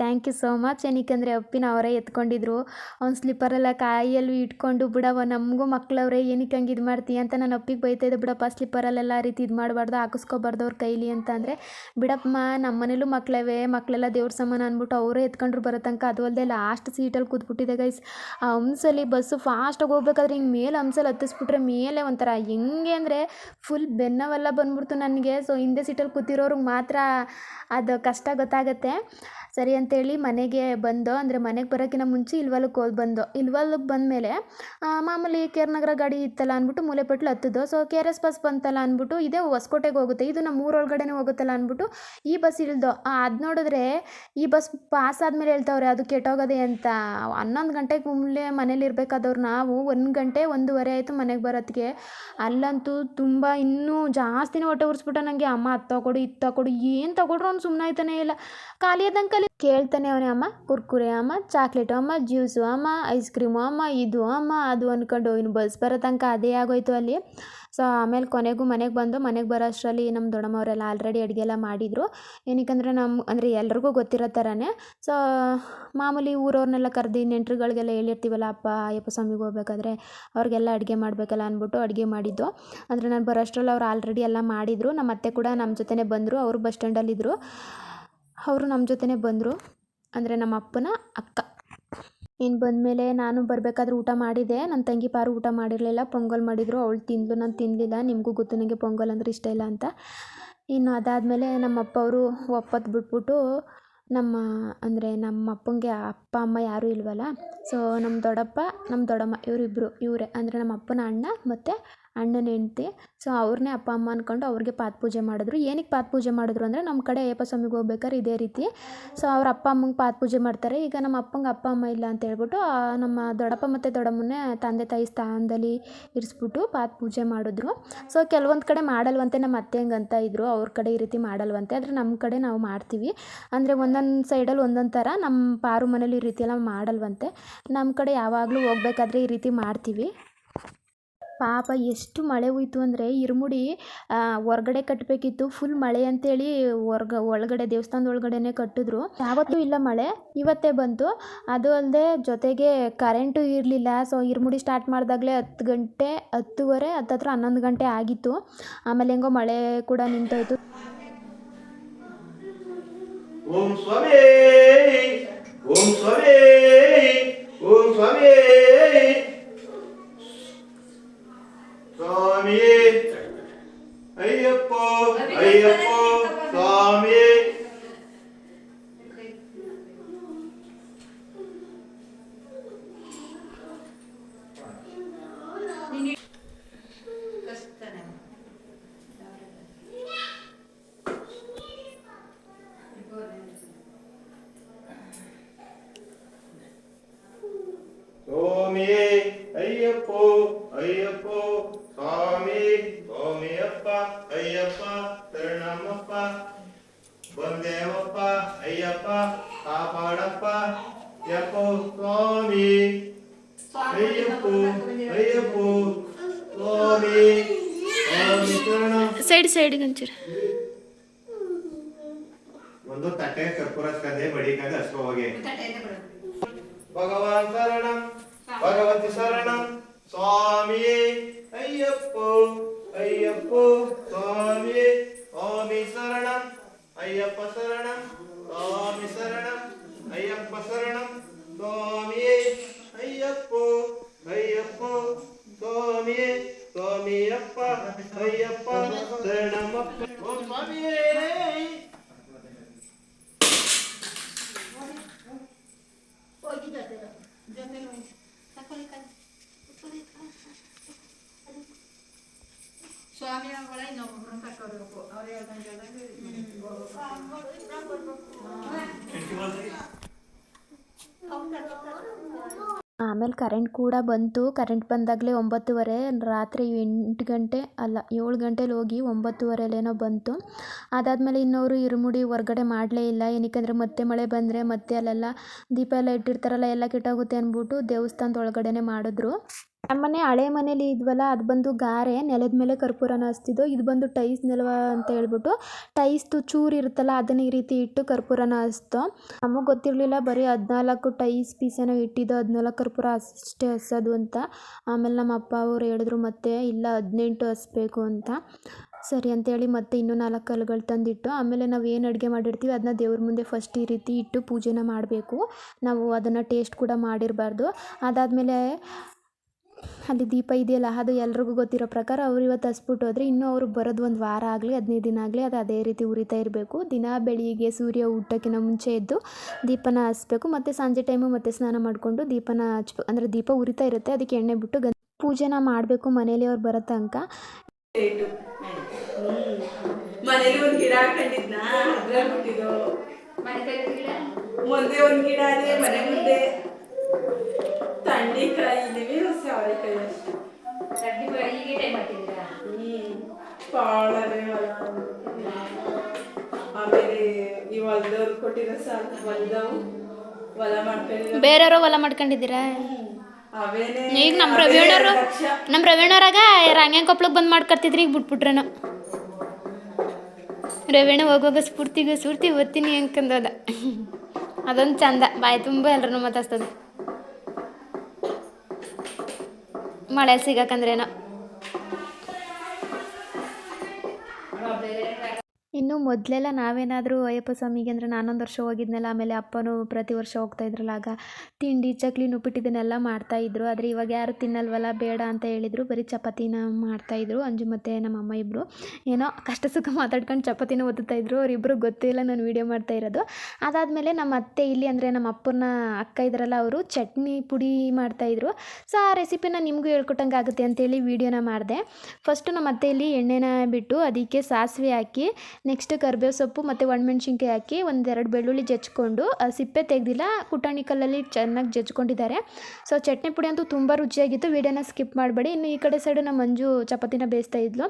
[SPEAKER 1] ಥ್ಯಾಂಕ್ ಯು ಸೋ ಮಚ್ ಏನಕ್ಕೆಂದರೆ ಅಪ್ಪಿನ ಅವರೇ ಎತ್ಕೊಂಡಿದ್ರು. ಅವ್ನು ಸ್ಲಿಪ್ಪರೆಲ್ಲ ಕಾಯಲ್ಲಿ ಇಟ್ಕೊಂಡು ಬಿಡವ ನಮಗೂ ಮಕ್ಳವ್ರೆ, ಏನಕ್ಕೆ ಹಂಗೆ ಇದು ಮಾಡ್ತೀಯ? ಅಂತ ನಾನು ಅಪ್ಪಿಗೆ ಬೈತಾಯಿದ್ದೆ ಬಿಡಪ್ಪ ಸ್ಲಿಪ್ಪರಲ್ಲೆಲ್ಲ ಆ ರೀತಿ ಇದು ಮಾಡಬಾರ್ದು, ಹಾಕಿಸ್ಕೋಬಾರ್ದು ಅವ್ರ ಕೈಲಿ ಅಂತ ಅಂದರೆ, ಬಿಡಪ್ಪ ನಮ್ಮ ಮನೇಲೂ ಮಕ್ಕಳವೇ ಮಕ್ಕಳೆಲ್ಲ ದೇವ್ರ ಸಮಾನ ಅಂದ್ಬಿಟ್ಟು ಅವರೇ ಎತ್ಕೊಂಡ್ರು ಬರೋ ತನಕ. ಅದು ಅಲ್ಲದೆ ಲಾಸ್ಟ್ ಸೀಟಲ್ಲಿ ಕೂತ್ಬಿಟ್ಟಿದೆ ಗೈಸ್ ಆ, ಹಂಸಲ್ಲಿ ಬಸ್ಸು ಫಾಸ್ಟಾಗಿ ಹೋಗ್ಬೇಕಾದ್ರೆ ಹಿಂಗೆ ಮೇಲೆ ಹಂಸಲ್ಲಿ ಹತ್ತಿಸ್ಬಿಟ್ರೆ, ಮೇಲೆ ಒಂಥರ ಹೆಂಗೆ ಅಂದರೆ ಫುಲ್ ಬೆನ್ನವೆಲ್ಲ ಬಂದ್ಬಿಡ್ತು ನನಗೆ. ಸೊ ಹಿಂದೆ ಸೀಟಲ್ಲಿ ಕೂತಿರೋರಿಗೆ ಮಾತ್ರ ಅದು ಕಷ್ಟ ಗೊತ್ತಾಗತ್ತೆ. ಸರಿ ಅಂತೇಳಿ ಮನೆಗೆ ಬಂದೋ, ಅಂದರೆ ಮನೆಗೆ ಬರೋಕ್ಕಿಂತ ಮುಂಚೆ ಇಲ್ವಲಕ್ಕೆ ಹೋಗಿ ಬಂದೋ. ಇಲ್ವಲಕ್ಕೆ ಬಂದಮೇಲೆ ಮಾಮೂಲಿ ಕೆ ಆರ್ ನಗರ ಗಾಡಿ ಇತ್ತಲ್ಲ ಅಂದ್ಬಿಟ್ಟು ಮೂಲೆಪಟ್ಲು ಹತ್ತಿದ್ದು so K R S bus ಬಂತಲ್ಲ ಅಂದ್ಬಿಟ್ಟು ಇದೇ ಹೊಸ್ಕೋಟೆಗೆ ಹೋಗುತ್ತೆ. ಇದು ನಮ್ಮ ಊರೊಳಗಡೆನೇ ಹೋಗುತ್ತಲ್ಲ ಅಂದ್ಬಿಟ್ಟು ಈ ಬಸ್ ಇಳ್ದೋ ಅದು ನೋಡಿದ್ರೆ ಈ ಬಸ್ ಪಾಸ್ ಆದಮೇಲೆ ಹೇಳ್ತಾವ್ರೆ, ಅದು ಕೆಟ್ಟೋಗದೆ ಅಂತ. ಹನ್ನೊಂದು ಗಂಟೆಗೆ ಮುಂಲೆ ಮನೇಲಿ ಇರಬೇಕಾದವ್ರು ನಾವು ಒಂದು ಗಂಟೆ, ಒಂದೂವರೆ ಆಯಿತು ಮನೆಗೆ ಬರೋದಕ್ಕೆ ಅಲ್ಲಂತೂ ತುಂಬ ಇನ್ನೂ ಜಾಸ್ತಿನೇ ಹೊಟ್ಟೆ ಉರಿಸ್ಬಿಟ್ಟ ನನಗೆ ಅಮ್ಮ ಅದು ತಗೊಡು ಇದು ತಗೊಡು ಏನು ತಗೊಡ್ರು ಅವ್ನು ಸುಮ್ಮನೆ ಆಯ್ತಾನೆ ಇಲ್ಲ. ಖಾಲಿ ಖಾಲಿ ಕೇಳ್ತಾನೆ ಅವನೇ, ಅಮ್ಮ, ಕುರ್ಕುರೆ, ಅಮ್ಮ, ಚಾಕ್ಲೇಟು, ಅಮ್ಮ, ಜ್ಯೂಸು, ಅಮ್ಮ ಐಸ್ ಕ್ರೀಮು ಅಮ್ಮ, ಇದು, ಅಮ್ಮ, ಅದು ಅಂದ್ಕೊಂಡು ಇನ್ನು ಬಸ್ ಬರೋ ತನಕ ಅದೇ ಆಗೋಯ್ತು ಅಲ್ಲಿ. ಸೊ ಆಮೇಲೆ ಕೊನೆಗೂ ಮನೆಗೆ ಬಂದು, ಮನೆಗೆ ಬರೋ ಅಷ್ಟರಲ್ಲಿ ನಮ್ಮ ದೊಡ್ಡಮ್ಮವರೆಲ್ಲ ಆಲ್ರೆಡಿ ಅಡುಗೆ ಎಲ್ಲ ಮಾಡಿದರು. ಏನಕ್ಕಂದರೆ ನಮ್ಮ ಅಂದರೆ ಎಲ್ರಿಗೂ ಗೊತ್ತಿರೋ ಥರನೇ ಸೊ ಮಾಮೂಲಿ ಊರವ್ರನ್ನೆಲ್ಲ ಕರೆದು ನೆಂಟ್ರುಗಳಿಗೆಲ್ಲ ಹೇಳಿರ್ತೀವಲ್ಲ, ಅಪ್ಪ, ಅಯ್ಯಪ್ಪ ಸ್ವಾಮಿಗೆ ಹೋಗ್ಬೇಕಾದ್ರೆ ಅವ್ರಿಗೆಲ್ಲ ಅಡುಗೆ ಮಾಡಬೇಕಲ್ಲ ಅಂದ್ಬಿಟ್ಟು ಅಡುಗೆ ಮಾಡಿದ್ದು. ಅಂದರೆ ನಾನು ಬರೋ ಅಷ್ಟರಲ್ಲಿ ಅವ್ರು ಆಲ್ರೆಡಿ ಎಲ್ಲ ಮಾಡಿದರು. ನಮ್ಮ ಅತ್ತೆ ಕೂಡ ನಮ್ಮ ಜೊತೆನೇ ಬಂದರು, ಅವರು ಬಸ್ ಸ್ಟ್ಯಾಂಡಲ್ಲಿದ್ದರು ಅವರು ನಮ್ಮ ಜೊತೆನೇ ಬಂದರು. ಅಂದರೆ ನಮ್ಮ ಅಪ್ಪನ ಅಕ್ಕ. ಇನ್ನು ಬಂದಮೇಲೆ ನಾನು ಬರಬೇಕಾದ್ರೆ ಊಟ ಮಾಡಿದೆ ನನ್ನ ತಂಗಿ ಪಾರು ಊಟ ಮಾಡಿರಲಿಲ್ಲ. ಪೊಂಗಲ್ ಮಾಡಿದರು. ಅವಳು ತಿಂದ್ಲು. ನಾನು ತಿನ್ನಲಿಲ್ಲ ನಿಮಗೂ ಗೊತ್ತು. ನನಗೆ ಪೊಂಗಲ್ ಅಂದರೆ ಇಷ್ಟ ಇಲ್ಲ ಅಂತ. ಇನ್ನು ಅದಾದಮೇಲೆ ನಮ್ಮ ಅಪ್ಪ ಅವರು ಒಪ್ಪತ್ತು ಬಿಟ್ಬಿಟ್ಟು ನಮ್ಮ, ಅಂದರೆ ನಮ್ಮ ಅಪ್ಪಂಗೆ ಅಪ್ಪ, ಅಮ್ಮ ಯಾರೂ ಇಲ್ವಲ್ಲ? ಸೊ ನಮ್ಮ ದೊಡ್ಡಪ್ಪ ನಮ್ಮ ದೊಡ್ಡಮ್ಮ ಇವರಿಬ್ಬರು ಇವರೇ. ಅಂದರೆ ನಮ್ಮ ಅಪ್ಪನ ಅಣ್ಣ ಮತ್ತು ಅಣ್ಣನ ಹೆಂಡ್ತಿ. ಸೊ ಅವ್ರನ್ನೇ ಅಪ್ಪ, ಅಮ್ಮ ಅಂದ್ಕೊಂಡು ಅವ್ರಿಗೆ ಪಾದ ಪೂಜೆ ಮಾಡಿದ್ರು. ಏನಕ್ಕೆ ಪಾದ ಪೂಜೆ ಮಾಡಿದ್ರು ಅಂದರೆ ನಮ್ಮ ಕಡೆ ಅಯ್ಯಪ್ಪ ಸ್ವಾಮಿಗೆ ಹೋಗ್ಬೇಕಾದ್ರೆ ಇದೇ ರೀತಿ. ಸೊ ಅವ್ರ ಅಪ್ಪ ಅಮ್ಮಂಗೆ ಪಾದ ಪೂಜೆ ಮಾಡ್ತಾರೆ. ಈಗ ನಮ್ಮ ಅಪ್ಪಂಗೆ ಅಪ್ಪ, ಅಮ್ಮ ಇಲ್ಲ ಅಂತ ಹೇಳ್ಬಿಟ್ಟು ನಮ್ಮ ದೊಡ್ಡಪ್ಪ ಮತ್ತು ದೊಡ್ಡಮ್ಮನ್ನೇ ತಂದೆ ತಾಯಿ ಸ್ಥಾನದಲ್ಲಿ ಇರಿಸ್ಬಿಟ್ಟು ಪಾದ ಪೂಜೆ ಮಾಡಿದ್ರು. ಸೊ ಕೆಲವೊಂದು ಕಡೆ ಮಾಡಲ್ವಂತೆ ನಮ್ಮ ಅತ್ತೆ ಹಂಗೆ ಅಂತ ಇದ್ರು. ಅವ್ರ ಕಡೆ ಈ ರೀತಿ ಮಾಡಲ್ವಂತೆ. ಆದರೆ ನಮ್ಮ ಕಡೆ ನಾವು ಮಾಡ್ತೀವಿ. ಅಂದರೆ ಒಂದೊಂದು ಸೈಡಲ್ಲಿ ಒಂದೊಂದು ಥರ ನಮ್ಮ ಪಾರು ಮನೇಲಿ ಈ ರೀತಿ ಎಲ್ಲ ಮಾಡಲ್ವಂತೆ. ನಮ್ಮ ಕಡೆ ಯಾವಾಗಲೂ ಹೋಗ್ಬೇಕಾದ್ರೆ ಈ ರೀತಿ ಮಾಡ್ತೀವಿ. ಪಾಪ ಎಷ್ಟು ಮಳೆ ಹೋಯ್ತು ಅಂದರೆ ಇರುಮುಡಿ ಹೊರಗಡೆ ಕಟ್ಟಬೇಕಿತ್ತು ಫುಲ್ ಮಳೆ ಅಂತೇಳಿ ಹೊರ್ಗ, ಒಳಗಡೆ ದೇವಸ್ಥಾನದ ಒಳಗಡೆನೇ ಕಟ್ಟಿದ್ರು. ಯಾವತ್ತೂ ಇಲ್ಲ ಮಳೆ, ಇವತ್ತೇ ಬಂತು. ಅದು ಅಲ್ಲದೆ ಜೊತೆಗೆ ಕರೆಂಟು ಇರಲಿಲ್ಲ. ಸೊ ಇರುಮುಡಿ ಸ್ಟಾರ್ಟ್ ಮಾಡಿದಾಗಲೇ ಹತ್ತು ಗಂಟೆ, ಹತ್ತುವರೆ ಹತ್ತತ್ರ ಹನ್ನೊಂದು ಗಂಟೆ ಆಗಿತ್ತು. ಆಮೇಲೆ ಹೆಂಗೋ ಮಳೆ ಕೂಡ ನಿಂತೋಯ್ತು.
[SPEAKER 2] ಓಂ ಸ್ವಾಮಿ ಓಂ ಸ್ವಾಮಿ ಓಂ ಸ್ವಾಮಿ. ಸ್ವಾಮಿ ಅಯ್ಯಪ್ಪ ಅಯ್ಯಪ್ಪ ಸ್ವಾಮಿ భగవాన్ శరణం భగవతి శరణం స్వామియే అయ్యప్పో అయ్యప్పో స్వామియే స్వామి శరణం అయ్యప్ప శరణం స్వామి శరణం అయ్యప్ప శరణం స్వామియే అయ్యప్పో అయ్యప్పో స్వామియే స్వామియప్ప అయ్యప్ప శరణమప్ప. స్వామియే ಓ ಸ್ವಾಮಿಯೇ
[SPEAKER 3] ಸ್ವಾಮಿಗಳ ಇನ್ನೊಬ್ಬರನ್ನ ತಕೋಬೇಕು ಅವ್ರು ಹೇಳ್ದಂಗೆ
[SPEAKER 1] ಆಮೇಲೆ ಕರೆಂಟ್ ಕೂಡ ಬಂತು. ಕರೆಂಟ್ ಬಂದಾಗಲೇ ಒಂಬತ್ತುವರೆ, ರಾತ್ರಿ ಎಂಟು ಗಂಟೆ ಅಲ್ಲ, ಏಳು ಗಂಟೆಲಿ ಹೋಗಿ ಒಂಬತ್ತುವರೆಲೇನೋ ಬಂತು. ಅದಾದಮೇಲೆ ಇನ್ನವರು ಇರುಮುಡಿ ಹೊರ್ಗಡೆ ಮಾಡಲೇ ಇಲ್ಲ. ಏನಕ್ಕಂದರೆ ಮತ್ತೆ ಮಳೆ ಬಂದರೆ ಮತ್ತೆ ಅಲ್ಲೆಲ್ಲ ದೀಪ ಎಲ್ಲ ಇಟ್ಟಿರ್ತಾರಲ್ಲ, ಎಲ್ಲ ಕೆಟ್ಟೋಗುತ್ತೆ ಅಂದ್ಬಿಟ್ಟು ದೇವಸ್ಥಾನದ ಒಳಗಡೆನೇ ಮಾಡಿದ್ರು. ನಮ್ಮನೆ ಹಳೆ ಮನೇಲಿ ಇದ್ವಲ್ಲ, ಅದು ಬಂದು ಗಾರೆ, ನೆಲದ ಮೇಲೆ ಕರ್ಪೂರನ ಹಚ್ತಿದ್ದು. ಇದು ಬಂದು ಟೈಸ್ ನೆಲವ ಅಂತ ಹೇಳ್ಬಿಟ್ಟು ಟೈಸ್ದು ಚೂರು ಇರುತ್ತಲ್ಲ, ಅದನ್ನ ಈ ರೀತಿ ಇಟ್ಟು ಕರ್ಪೂರನ ಹಚ್ತು. ನಮಗೆ ಗೊತ್ತಿರಲಿಲ್ಲ, ಬರೀ ಹದಿನಾಲ್ಕು ಟೈಸ್ ಪೀಸೇನೋ ಇಟ್ಟಿದ್ದು, ಹದಿನಾಲ್ಕು ಕರ್ಪೂರ ಅಷ್ಟೇ ಹಸೋದು ಅಂತ. ಆಮೇಲೆ ನಮ್ಮ ಅಪ್ಪ ಅವ್ರು ಹೇಳಿದ್ರು, ಮತ್ತೆ ಇಲ್ಲ, ಹದಿನೆಂಟು ಹಸ್ಬೇಕು ಅಂತ. ಸರಿ ಅಂತೇಳಿ ಮತ್ತೆ ಇನ್ನೂ ನಾಲ್ಕು ಕಲ್ಲುಗಳು ತಂದಿಟ್ಟು, ಆಮೇಲೆ ನಾವು ಏನು ಅಡುಗೆ ಮಾಡಿರ್ತೀವಿ ಅದನ್ನ ದೇವ್ರ ಮುಂದೆ ಫಸ್ಟ್ ಈ ರೀತಿ ಇಟ್ಟು ಪೂಜೆನ ಮಾಡಬೇಕು. ನಾವು ಅದನ್ನು ಟೇಸ್ಟ್ ಕೂಡ ಮಾಡಿರಬಾರ್ದು. ಅದಾದಮೇಲೆ ಅಲ್ಲಿ ದೀಪ ಇದೆಯಲ್ಲ ಅದು ಎಲ್ರಿಗೂ ಗೊತ್ತಿರೋ ಪ್ರಕಾರ ಅವ್ರು ಇವತ್ತು ಹಸ್ಬಿಟ್ಟು ಹೋದರೆ ಇನ್ನೂ ಅವರು ಬರೋದು ಒಂದು ವಾರ ಆಗಲಿ ಹದಿನೈದು ದಿನ ಆಗಲಿ ಅದು ಅದೇ ರೀತಿ ಉರಿತಾ ಇರಬೇಕು. ದಿನ ಬೆಳಿಗ್ಗೆ ಸೂರ್ಯ ಹುಟ್ಟೋಕ್ಕಿಂತ ಮುಂಚೆ ಎದ್ದು ದೀಪನ ಹಚ್ಬೇಕು ಮತ್ತು ಸಂಜೆ ಟೈಮು ಮತ್ತೆ ಸ್ನಾನ ಮಾಡಿಕೊಂಡು ದೀಪನ ಹಚ್ಬೇಕು. ಅಂದರೆ ದೀಪ ಉರಿತಾ ಇರುತ್ತೆ ಅದಕ್ಕೆ ಎಣ್ಣೆ ಬಿಟ್ಟು ಗನ್ ಪೂಜೆನ ಮಾಡಬೇಕು ಮನೇಲಿ ಅವ್ರು ಬರೋ ತನಕ.
[SPEAKER 3] ಮನೇಲಿ ಒಂದು ಗಿಡ ಮುಂದೆ ಒಂದ್ ಗಿಡ ಅದೇ ಮನೆ ಮುಂದೆ. ತಂಡಿಕಾಯಿ ಇದೀವಿ ಸಾವರೆಕಾಯಿ ಅಷ್ಟೇ. ಹೊಲ ಆಮೇಲೆ ಈ ಹೊಲ್ದವ್ರು ಕೊಟ್ಟಿರೋ ಸಾಲ ಹೊಲ್ದವು ಹೊಲ ಮಾಡ್ಕೊಂಡಿರೋ
[SPEAKER 1] ಬೇರೆಯವರು ಹೊಲ ಮಾಡ್ಕೊಂಡಿದ್ದೀರಾ?
[SPEAKER 3] ಅವೇನೆ
[SPEAKER 1] ಈಗ ನಮ್ಮ ಪ್ರವೀಣರು
[SPEAKER 3] ಲಕ್ಷ.
[SPEAKER 1] ನಮ್ಮ ಪ್ರವೀಣರಾಗ ರಂಗ್ಯಾಂಗ್ ಕೊಪ್ಳಕ್ಕೆ ಬಂದು ಮಾಡ್ಕೊತಿದ್ರಿ ಈಗ ಬಿಟ್ಬಿಟ್ರೇನೋ. ರವೀಣ ಹೋಗುವಾಗ ಸ್ಫೂರ್ತಿಗೆ ಸ್ಫೂರ್ತಿ ಓದ್ತೀನಿ ಅನ್ಕಂದದ ಅದೊಂದು ಚಂದ ಬಾಯಿ ತುಂಬ ಎಲ್ಲರೂ ಮಾತಾಡ್ಸ್ತದೆ ಮಳೆ ಸಿಗಕಂದ್ರೇನೋ? ಇನ್ನು ಮೊದಲೆಲ್ಲ ನಾವೇನಾದರೂ, ಅಯ್ಯಪ್ಪ ಸ್ವಾಮಿಗೆ ಅಂದರೆ ನಾನೊಂದು ವರ್ಷ ಹೋಗಿದ್ನಲ್ಲ, ಆಮೇಲೆ ಅಪ್ಪನೂ ಪ್ರತಿ ವರ್ಷ ಹೋಗ್ತಾ ಇದ್ರಲ್ಲ, ಆಗ ತಿಂಡಿ, ಚಕ್ಲಿ ಉಪ್ಪಿಟ್ಟು ಇದನ್ನೆಲ್ಲ ಮಾಡ್ತಾಯಿದ್ರು ಆದರೆ ಇವಾಗ ಯಾರು ತಿನ್ನಲ್ವಲ್ಲ, ಬೇಡ ಅಂತ ಹೇಳಿದರು. ಬರೀ ಚಪಾತಿನ ಮಾಡ್ತಾಯಿದ್ರು ಅಂಜು ಮತ್ತು ನಮ್ಮ ಅಮ್ಮ ಇಬ್ಬರು ಏನೋ ಕಷ್ಟ ಸುಖ ಮಾತಾಡ್ಕೊಂಡು ಚಪಾತಿನ ಓದುತ್ತಾ ಇದ್ರು. ಅವರಿಬ್ಬರು ಗೊತ್ತಿಲ್ಲ ನಾನು ವೀಡಿಯೋ ಮಾಡ್ತಾ ಇರೋದು. ಅದಾದಮೇಲೆ ನಮ್ಮ ಅತ್ತೆ ಇಲ್ಲಿ ಅಂದರೆ ನಮ್ಮ ಅಪ್ಪನ ಅಕ್ಕ ಇದ್ರಲ್ಲ, ಅವರು ಚಟ್ನಿ ಪುಡಿ ಮಾಡ್ತಾಯಿದ್ರು ಸೊ, ಆ ರೆಸಿಪಿನ ನಿಮಗೂ ಹೇಳ್ಕೊಟ್ಟಂಗೆ ಆಗುತ್ತೆ ಅಂತೇಳಿ ವೀಡಿಯೋನ ಮಾಡಿದೆ. ಫಸ್ಟು ನಮ್ಮ ಅತ್ತೆ ಇಲ್ಲಿ ಎಣ್ಣೆನ ಬಿಟ್ಟು, ಅದಕ್ಕೆ ಸಾಸಿವೆ ಹಾಕಿ ನೆಕ್ಸ್ಟ್ ಕರ್ಬೇವು ಸೊಪ್ಪು ಮತ್ತು ಒಣಮೆಣ್ಸಿನ್ಕಾಯಿ ಹಾಕಿ ಒಂದೆರಡು ಬೆಳ್ಳುಳ್ಳಿ ಜಜ್ಕೊಂಡು ಸಿಪ್ಪೆ ತೆಗೆದಿಲ್ಲ ಕುಟಾಣಿ ಕಲ್ಲಲ್ಲಿ ಚೆನ್ನಾಗಿ ಜಜ್ಕೊಂಡಿದ್ದಾರೆ ಸೊ ಚಟ್ನಿ ಪುಡಿ ಅಂತೂ ತುಂಬ ರುಚಿಯಾಗಿತ್ತು. ವೀಡಿಯೋನ ಸ್ಕಿಪ್ ಮಾಡಬೇಡಿ. ಇನ್ನು ಈ ಕಡೆ ಸೈಡು ನಮ್ಮ ಮಂಜು ಚಪಾತಿನ ಬೇಯಿಸ್ತಾ ಇದ್ಲು.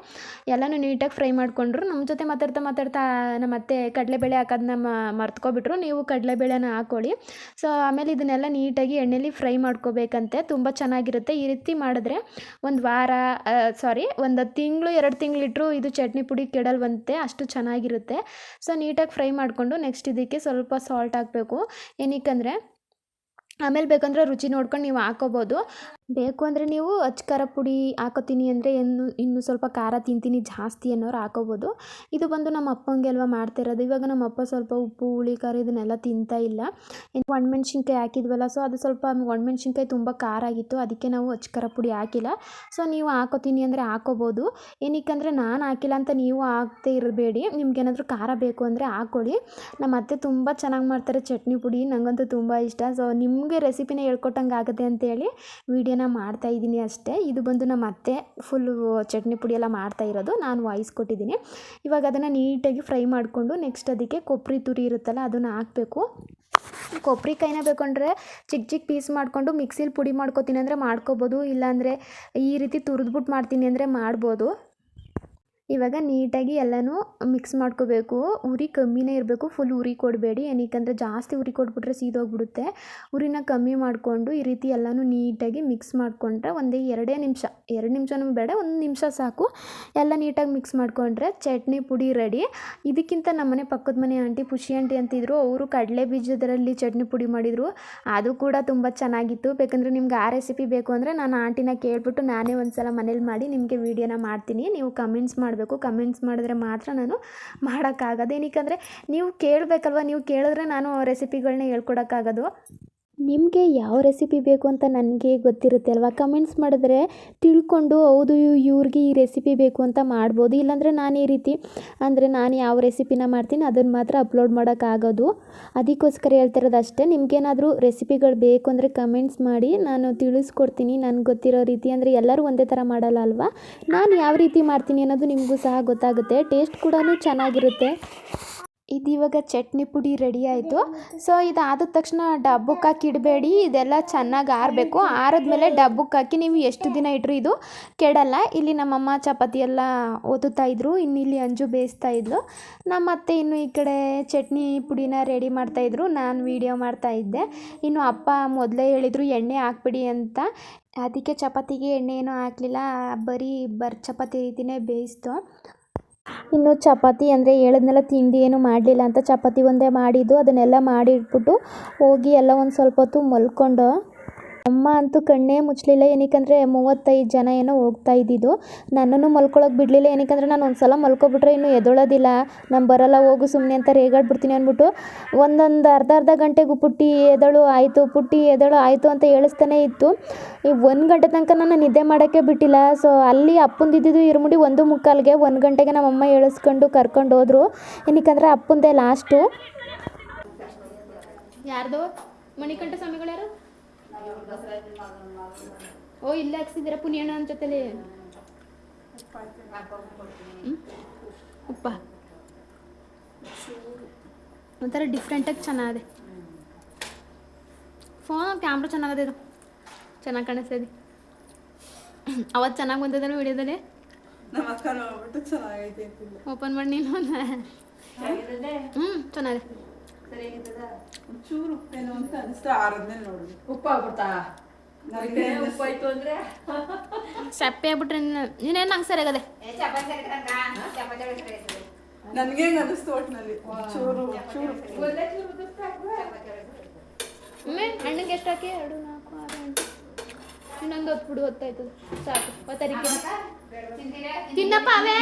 [SPEAKER 1] ಎಲ್ಲನೂ ನೀಟಾಗಿ ಫ್ರೈ ಮಾಡಿಕೊಂಡ್ರು. ನಮ್ಮ ಜೊತೆ ಮಾತಾಡ್ತಾ ಮಾತಾಡ್ತಾ ನಮ್ಮ ಅತ್ತೆ ಕಡಲೆಬೇಳೆ ಹಾಕೋದನ್ನ ಮರ್ತ್ಕೊಬಿಟ್ರು. ನೀವು ಕಡಲೆಬೇಳೆನ ಹಾಕೊಳ್ಳಿ. ಸೊ ಆಮೇಲೆ ಇದನ್ನೆಲ್ಲ ನೀಟಾಗಿ ಎಣ್ಣೆಲಿ ಫ್ರೈ ಮಾಡ್ಕೋಬೇಕಂತೆ. ತುಂಬ ಚೆನ್ನಾಗಿರುತ್ತೆ. ಈ ರೀತಿ ಮಾಡಿದ್ರೆ ಒಂದು ವಾರ ಸಾರಿ ಒಂದು ತಿಂಗಳು, ಎರಡು ತಿಂಗಳಿಟ್ರು ಇದು ಚಟ್ನಿ ಪುಡಿ ಕೆಡಲ್ವಂತೆ. ಅಷ್ಟು ಚೆನ್ನಾಗಿರುತ್ತೆ. ಸೊ ನೀಟಾಗಿ ಫ್ರೈ ಮಾಡಿಕೊಂಡು ನೆಕ್ಸ್ಟ್ ಇದಕ್ಕೆ ಸ್ವಲ್ಪ ಸಾಲ್ಟ್ ಹಾಕಬೇಕು. ಏನಕ್ಕಂದರೆ ಆಮೇಲೆ ಬೇಕಂದರೆ ರುಚಿ ನೋಡ್ಕೊಂಡು ನೀವು ಹಾಕೋಬೋದು. ಬೇಕು ಅಂದರೆ ನೀವು ಅಚ್ಚಕಾರ ಪುಡಿ ಹಾಕೋತೀನಿ ಅಂದರೆ ಇನ್ನು, ಇನ್ನೂ ಸ್ವಲ್ಪ ಖಾರ ತಿಂತೀನಿ ಜಾಸ್ತಿ ಅನ್ನೋರು ಹಾಕೋಬೋದು. ಇದು ಬಂದು ನಮ್ಮ ಅಪ್ಪಂಗೆ ಅಲ್ವಾ ಮಾಡ್ತಿರೋದು ಇವಾಗ ನಮ್ಮ ಅಪ್ಪ ಸ್ವಲ್ಪ ಉಪ್ಪು, ಹುಳಿ, ಖಾರ ಇದನ್ನೆಲ್ಲ ತಿಂತಾ ಇಲ್ಲ. ಒಣಮೆಣ್ಸಿನ್ಕಾಯಿ ಹಾಕಿದ್ವಲ್ಲ ಸೊ ಅದು ಸ್ವಲ್ಪ ಒಣಮೆಣ್ಸಿನ್ಕಾಯಿ ತುಂಬ ಖಾರ ಆಗಿತ್ತು. ಅದಕ್ಕೆ ನಾವು ಅಚ್ಚಕಾರ ಪುಡಿ ಹಾಕಿಲ್ಲ. ಸೊ ನೀವು ಹಾಕೋತೀನಿ ಅಂದರೆ ಹಾಕೋಬೋದು. ಏನಕ್ಕಂದರೆ ನಾನು ಹಾಕಿಲ್ಲ ಅಂತ ನೀವು ಹಾಕ್ತೇ ಇರಬೇಡಿ. ನಿಮ್ಗೇನಾದರೂ ಖಾರ ಬೇಕು ಅಂದರೆ ಹಾಕ್ಕೊಳ್ಳಿ ನಮ್ಮ ಅತ್ತೆ ತುಂಬ ಚೆನ್ನಾಗಿ ಮಾಡ್ತಾರೆ ಚಟ್ನಿ ಪುಡಿ. ನನಗಂತೂ ತುಂಬ ಇಷ್ಟ. ಸೊ ನಿಮಗೆ ರೆಸಿಪಿನ ಹೇಳ್ಕೊಟ್ಟಂಗೆ ಆಗುತ್ತೆ ಅಂತೇಳಿ ವೀಡಿಯೋನ ಮಾಡ್ತಾ ಇದ್ದೀನಿ ಅಷ್ಟೇ. ಇದು ಬಂದು ನಮ್ಮ ಅತ್ತೆ ಫುಲ್ಲು ಚಟ್ನಿ ಪುಡಿ ಎಲ್ಲ ಮಾಡ್ತಾ ಇರೋದು. ನಾನು ವಾಯ್ಸ್ ಕೊಟ್ಟಿದ್ದೀನಿ ಇವಾಗ ಅದನ್ನು ನೀಟಾಗಿ ಫ್ರೈ ಮಾಡಿಕೊಂಡು ನೆಕ್ಸ್ಟ್ ಅದಕ್ಕೆ ಕೊಬ್ಬರಿ ತುರಿ ಇರುತ್ತಲ್ಲ ಅದನ್ನು ಹಾಕಬೇಕು. ಕೊಬ್ಬರಿ ಕೈನ ಅಂದರೆ ಚಿಕ್ಕ ಚಿಕ್ಕ ಪೀಸ್ ಮಾಡಿಕೊಂಡು ಮಿಕ್ಸಿಲಿ ಪುಡಿ ಮಾಡ್ಕೊತೀನಿ ಅಂದರೆ ಮಾಡ್ಕೋಬೋದು. ಇಲ್ಲಾಂದರೆ ಈ ರೀತಿ ತುರಿದ್ಬಿಟ್ಟು ಮಾಡ್ತೀನಿ ಅಂದರೆ ಮಾಡ್ಬೋದು. ಇವಾಗ ನೀಟಾಗಿ ಎಲ್ಲನೂ ಮಿಕ್ಸ್ ಮಾಡ್ಕೋಬೇಕು. ಉರಿ ಕಮ್ಮಿನೇ ಇರಬೇಕು ಫುಲ್ ಉರಿ ಕೊಡಬೇಡಿ. ಏನಕ್ಕಂದರೆ ಜಾಸ್ತಿ ಉರಿ ಕೊಟ್ಬಿಟ್ರೆ ಸೀದೋಗ್ಬಿಡುತ್ತೆ. ಉರಿನ ಕಮ್ಮಿ ಮಾಡಿಕೊಂಡು ಈ ರೀತಿ ಎಲ್ಲನೂ ನೀಟಾಗಿ ಮಿಕ್ಸ್ ಮಾಡಿಕೊಂಡ್ರೆ ಒಂದೇ ಎರಡೇ ನಿಮಿಷ, ಎರಡು ನಿಮಿಷನೂ ಬೇಡ, ಒಂದು ನಿಮಿಷ ಸಾಕು. ಎಲ್ಲ ನೀಟಾಗಿ ಮಿಕ್ಸ್ ಮಾಡಿಕೊಂಡ್ರೆ ಚಟ್ನಿ ಪುಡಿ ರೆಡಿ ಇದಕ್ಕಿಂತ ನಮ್ಮನೆ ಪಕ್ಕದ ಮನೆ ಆಂಟಿ ಪುಷಿ ಆಂಟಿ ಅಂತಿದ್ರು, ಅವರು ಕಡಲೆ ಬೀಜದರಲ್ಲಿ ಚಟ್ನಿ ಪುಡಿ ಮಾಡಿದರು. ಅದು ಕೂಡ ತುಂಬ ಚೆನ್ನಾಗಿತ್ತು. ಬೇಕಂದರೆ ನಿಮ್ಗೆ ಆ ರೆಸಿಪಿ ಬೇಕು ಅಂದರೆ ನಾನು ಆಂಟಿನ ಕೇಳ್ಬಿಟ್ಟು ನಾನೇ ಒಂದು ಸಲ ಮನೇಲಿ ಮಾಡಿ ನಿಮಗೆ ವೀಡಿಯೋನ ಮಾಡ್ತೀನಿ. ನೀವು ಕಮೆಂಟ್ಸ್ ಮಾಡಬೇಕು. ಕಮೆಂಟ್ಸ್ ಮಾಡಿದ್ರೆ ಮಾತ್ರ ನಾನು ಮಾಡೋಕ್ಕಾಗೋದು. ಏನಕ್ಕೆ ನೀವು ಕೇಳಬೇಕಲ್ವ? ನೀವು ಕೇಳಿದ್ರೆ ನಾನು ರೆಸಿಪಿಗಳನ್ನ ಹೇಳ್ಕೊಡೋಕ್ಕಾಗೋದು. ನಿಮಗೆ ಯಾವ ರೆಸಿಪಿ ಬೇಕು ಅಂತ ನನಗೆ ಗೊತ್ತಿರುತ್ತೆ ಅಲ್ವಾ? ಕಮೆಂಟ್ಸ್ ಮಾಡಿದ್ರೆ ತಿಳ್ಕೊಂಡು, ಹೌದು ಇವ್ರಿಗೆ ಈ ರೆಸಿಪಿ ಬೇಕು ಅಂತ ಮಾಡ್ಬೋದು. ಇಲ್ಲಾಂದರೆ ನಾನು ಈ ರೀತಿ, ಅಂದರೆ ನಾನು ಯಾವ ರೆಸಿಪಿನ ಮಾಡ್ತೀನಿ ಅದನ್ನು ಮಾತ್ರ ಅಪ್ಲೋಡ್ ಮಾಡೋಕ್ಕಾಗೋದು ಅದಕ್ಕೋಸ್ಕರ ಹೇಳ್ತಿರೋದು ಅಷ್ಟೇ. ನಿಮ್ಗೇನಾದರೂ ರೆಸಿಪಿಗಳು ಬೇಕು ಅಂದರೆ ಕಮೆಂಟ್ಸ್ ಮಾಡಿ, ನಾನು ತಿಳಿಸ್ಕೊಡ್ತೀನಿ ನನಗೆ ಗೊತ್ತಿರೋ ರೀತಿ. ಅಂದರೆ ಎಲ್ಲರೂ ಒಂದೇ ಥರ ಮಾಡಲ್ಲ ಅಲ್ವಾ? ನಾನು ಯಾವ ರೀತಿ ಮಾಡ್ತೀನಿ ಅನ್ನೋದು ನಿಮಗೂ ಸಹ ಗೊತ್ತಾಗುತ್ತೆ. ಟೇಸ್ಟ್ ಕೂಡ ಚೆನ್ನಾಗಿರುತ್ತೆ. ಇದು ಇವಾಗ ಚಟ್ನಿ ಪುಡಿ ರೆಡಿ ಆಯಿತು. ಸೊ ಇದಾದ ತಕ್ಷಣ ಡಬ್ಬಕ್ಕೆ ಹಾಕಿ ಇಡಬೇಡಿ. ಇದೆಲ್ಲ ಚೆನ್ನಾಗಿ ಆರಬೇಕು. ಆರಿದ್ಮೇಲೆ ಡಬ್ಬಕ್ಕೆ ಹಾಕಿ ನೀವು ಎಷ್ಟು ದಿನ ಇಟ್ಟರು ಇದು ಕೆಡಲ್ಲ. ಇಲ್ಲಿ ನಮ್ಮಮ್ಮ ಚಪಾತಿ ಎಲ್ಲ ಓದುತ್ತಾ ಇದ್ರು. ಇನ್ನು ಇಲ್ಲಿ ಅಂಜು ಬೇಯಿಸ್ತಾ ಇದ್ಲು. ನಮ್ಮ ಅತ್ತೆ ಇನ್ನು ಈ ಕಡೆ ಚಟ್ನಿ ಪುಡಿನ ರೆಡಿ ಮಾಡ್ತಾಯಿದ್ರು ನಾನು ವೀಡಿಯೋ ಮಾಡ್ತಾ ಇದ್ದೆ. ಇನ್ನು ಅಪ್ಪ ಮೊದಲೇ ಹೇಳಿದರು, ಎಣ್ಣೆ ಹಾಕ್ಬಿಡಿ ಅಂತ. ಅದಕ್ಕೆ ಚಪಾತಿಗೆ ಎಣ್ಣೆ ಏನೂ ಹಾಕಲಿಲ್ಲ. ಬರೀ ಬರ್, ಚಪಾತಿ ರೀತಿಯೇ ಬೇಯಿಸ್ತು. ಇನ್ನು ಚಪಾತಿ ಅಂದರೆ ಹೇಳಿದ್ನಲ್ಲ, ತಿಂಡಿ ಏನು ಮಾಡಲಿಲ್ಲ ಅಂತ, ಚಪಾತಿ ಒಂದೇ ಮಾಡಿದ್ದು, ಅದನ್ನೆಲ್ಲ ಮಾಡಿಟ್ಬಿಟ್ಟು ಹೋಗಿ ಎಲ್ಲ ಒಂದು ಸ್ವಲ್ಪ ಹೊತ್ತು ಮಲ್ಕೊಂಡು ಅಮ್ಮ ಅಂತೂ ಕಣ್ಣೇ ಮುಚ್ಚಲಿಲ್ಲ. ಏನಕ್ಕಂದರೆ ಮೂವತ್ತೈದು ಜನ ಏನೋ ಹೋಗ್ತಾ ಇದ್ದಿದ್ದು. ನನ್ನನ್ನು ಮಲ್ಕೊಳಕ್ಕೆ ಬಿಡಲಿಲ್ಲ. ಏನಕ್ಕಂದರೆ ನಾನು ಒಂದು ಸಲ ಮಲ್ಕೊಬಿಟ್ರೆ ಇನ್ನು ಎದೊಳೋದಿಲ್ಲ. ನಾನು ಬರಲ್ಲ, ಹೋಗು ಸುಮ್ಮನೆ ಅಂತ ರೇಗಾಡ್ಬಿಡ್ತೀನಿ ಅಂದ್ಬಿಟ್ಟು ಒಂದೊಂದು ಅರ್ಧ ಅರ್ಧ ಗಂಟೆಗೂ ಪುಟ್ಟಿ ಎದಳು ಆಯಿತು, ಪುಟ್ಟಿ ಎದಳು ಆಯಿತು ಅಂತ ಹೇಳಿಸ್ತಾನೆ ಇತ್ತು. ಈ ಒಂದು ಗಂಟೆ ತನಕ ನಾನು ನಿದ್ದೆ ಮಾಡೋಕ್ಕೆ ಬಿಟ್ಟಿಲ್ಲ. ಸೊ ಅಲ್ಲಿ ಅಪ್ಪಂದಿದ್ದು ಇರುಮುಡಿ ಒಂದು ಮುಕ್ಕಾಲ್ಗೆ ಒಂದು ಗಂಟೆಗೆ ನಮ್ಮಮ್ಮ ಹೇಳಿಸ್ಕೊಂಡು ಕರ್ಕೊಂಡು ಹೋದರು. ಏನಕ್ಕಂದರೆ ಅಪ್ಪಂದೇ ಲಾಸ್ಟು ಯಾರ್ದು? ಮಣಿಕಂಠ ಸ್ವಾಮಿಗಳು ಯಾರು ಓ ಇಲ್ಲ ಹಾಕ್ಸಿದ್ದೀರ ಪುಣ್ಯಣ್ಣ ಅಂತ ಜೊತೆಲಿ? ಉಪ್ಪ. ಒಂಥರ ಡಿಫ್ರೆಂಟಾಗಿ ಚೆನ್ನಾಗಿದೆ. ಫೋನ್ ಕ್ಯಾಮ್ರಾ ಚೆನ್ನಾಗದೆ ಇದು ಚೆನ್ನಾಗಿ ಕಾಣಿಸ್ತದೆ ಅವತ್ತು ಚೆನ್ನಾಗಿ ಬಂದಿದೆ ವಿಡಿಯೋದಲ್ಲಿ? ಓಪನ್ ಮಾಡಿ ನೀನು ಹ್ಞೂ ಚೆನ್ನಾಗಿದೆ.
[SPEAKER 3] ಒಂಚೂರು ಉಪ್ಪೇನೋ ಅಂತ ಅನಿಸ್ತಾ ಆರದ್ಮೇಲೆ ನೋಡ್ಬೇಕು
[SPEAKER 4] ಉಪ್ಪಾಗ್ಬಿಡ್ತಾ ಉಪ್ಪಾಯ್ತು ಅಂದ್ರೆ
[SPEAKER 1] ಸಪ್ಪೆ ಆಗ್ಬಿಟ್ರೆ ನೀನೇನು ಸರಿಯಾಗದೆ
[SPEAKER 3] ನನಗೆ ಅನಿಸ್ತು ಒಟ್ಟಿನಲ್ಲಿ ಚೂರು ಚೂರು
[SPEAKER 1] ಹಣ್ಣಿಗೆ ಎಷ್ಟು ಹಾಕಿ ಎರಡು ನಾಲ್ಕು ಆರು ಎಂಟು ಇನ್ನೊಂದು ಹೊತ್ತು ಬಿಡು ಹೊತ್ತಾಯ್ತು ಸಾಕು ಹೊತ್ತರಿಕೆ ತಿನ್ನಪ್ಪ ಅವೇ.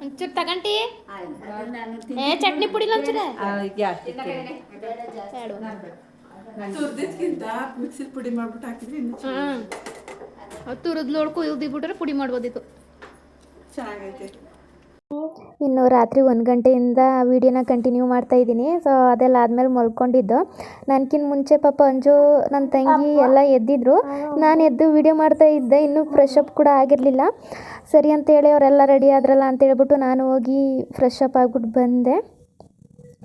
[SPEAKER 5] ಒಂಚೂರು ತಗಂಟಿ ಏ ಚಟ್ನಿ ಪುಡಿ ಒಂಚೂರ
[SPEAKER 3] ತುರ್ದಿದ್ಕಿಂತ ಮಿಕ್ಸಿ ಪುಡಿ ಮಾಡ್ಬಿಟ್ಟು
[SPEAKER 5] ಕುಯ್ದಿಬಿಟ್ರೆ ಪುಡಿ ಮಾಡ್ಬೋದಿತ್ತು
[SPEAKER 3] ಚೆನ್ನಾಗೈತೆ
[SPEAKER 1] ಇನ್ನು ರಾತ್ರಿ ಒಂದು ಗಂಟೆಯಿಂದ ವೀಡಿಯೋನ ಕಂಟಿನ್ಯೂ ಮಾಡ್ತಾ ಇದ್ದೀನಿ. ಸೊ ಅದೆಲ್ಲ ಆದಮೇಲೆ ಮಲ್ಕೊಂಡಿದ್ದು. ನನಗಿಂತ ಮುಂಚೆ ಪಾಪ ಅಂಜು ನನ್ನ ತಂಗಿ ಎಲ್ಲ ಎದ್ದಿದ್ರು. ನಾನು ಎದ್ದು ವೀಡಿಯೋ ಮಾಡ್ತಾ ಇದ್ದೆ. ಇನ್ನೂ ಫ್ರೆಶ್ ಅಪ್ ಕೂಡ ಆಗಿರಲಿಲ್ಲ. ಸರಿ ಅಂತೇಳಿ ಅವರೆಲ್ಲ ರೆಡಿ ಆದ್ರಲ್ಲ ಅಂತ ಹೇಳ್ಬಿಟ್ಟು ನಾನು ಹೋಗಿ ಫ್ರೆಶ್ ಅಪ್ ಆಗ್ಬಿಟ್ಟು ಬಂದೆ.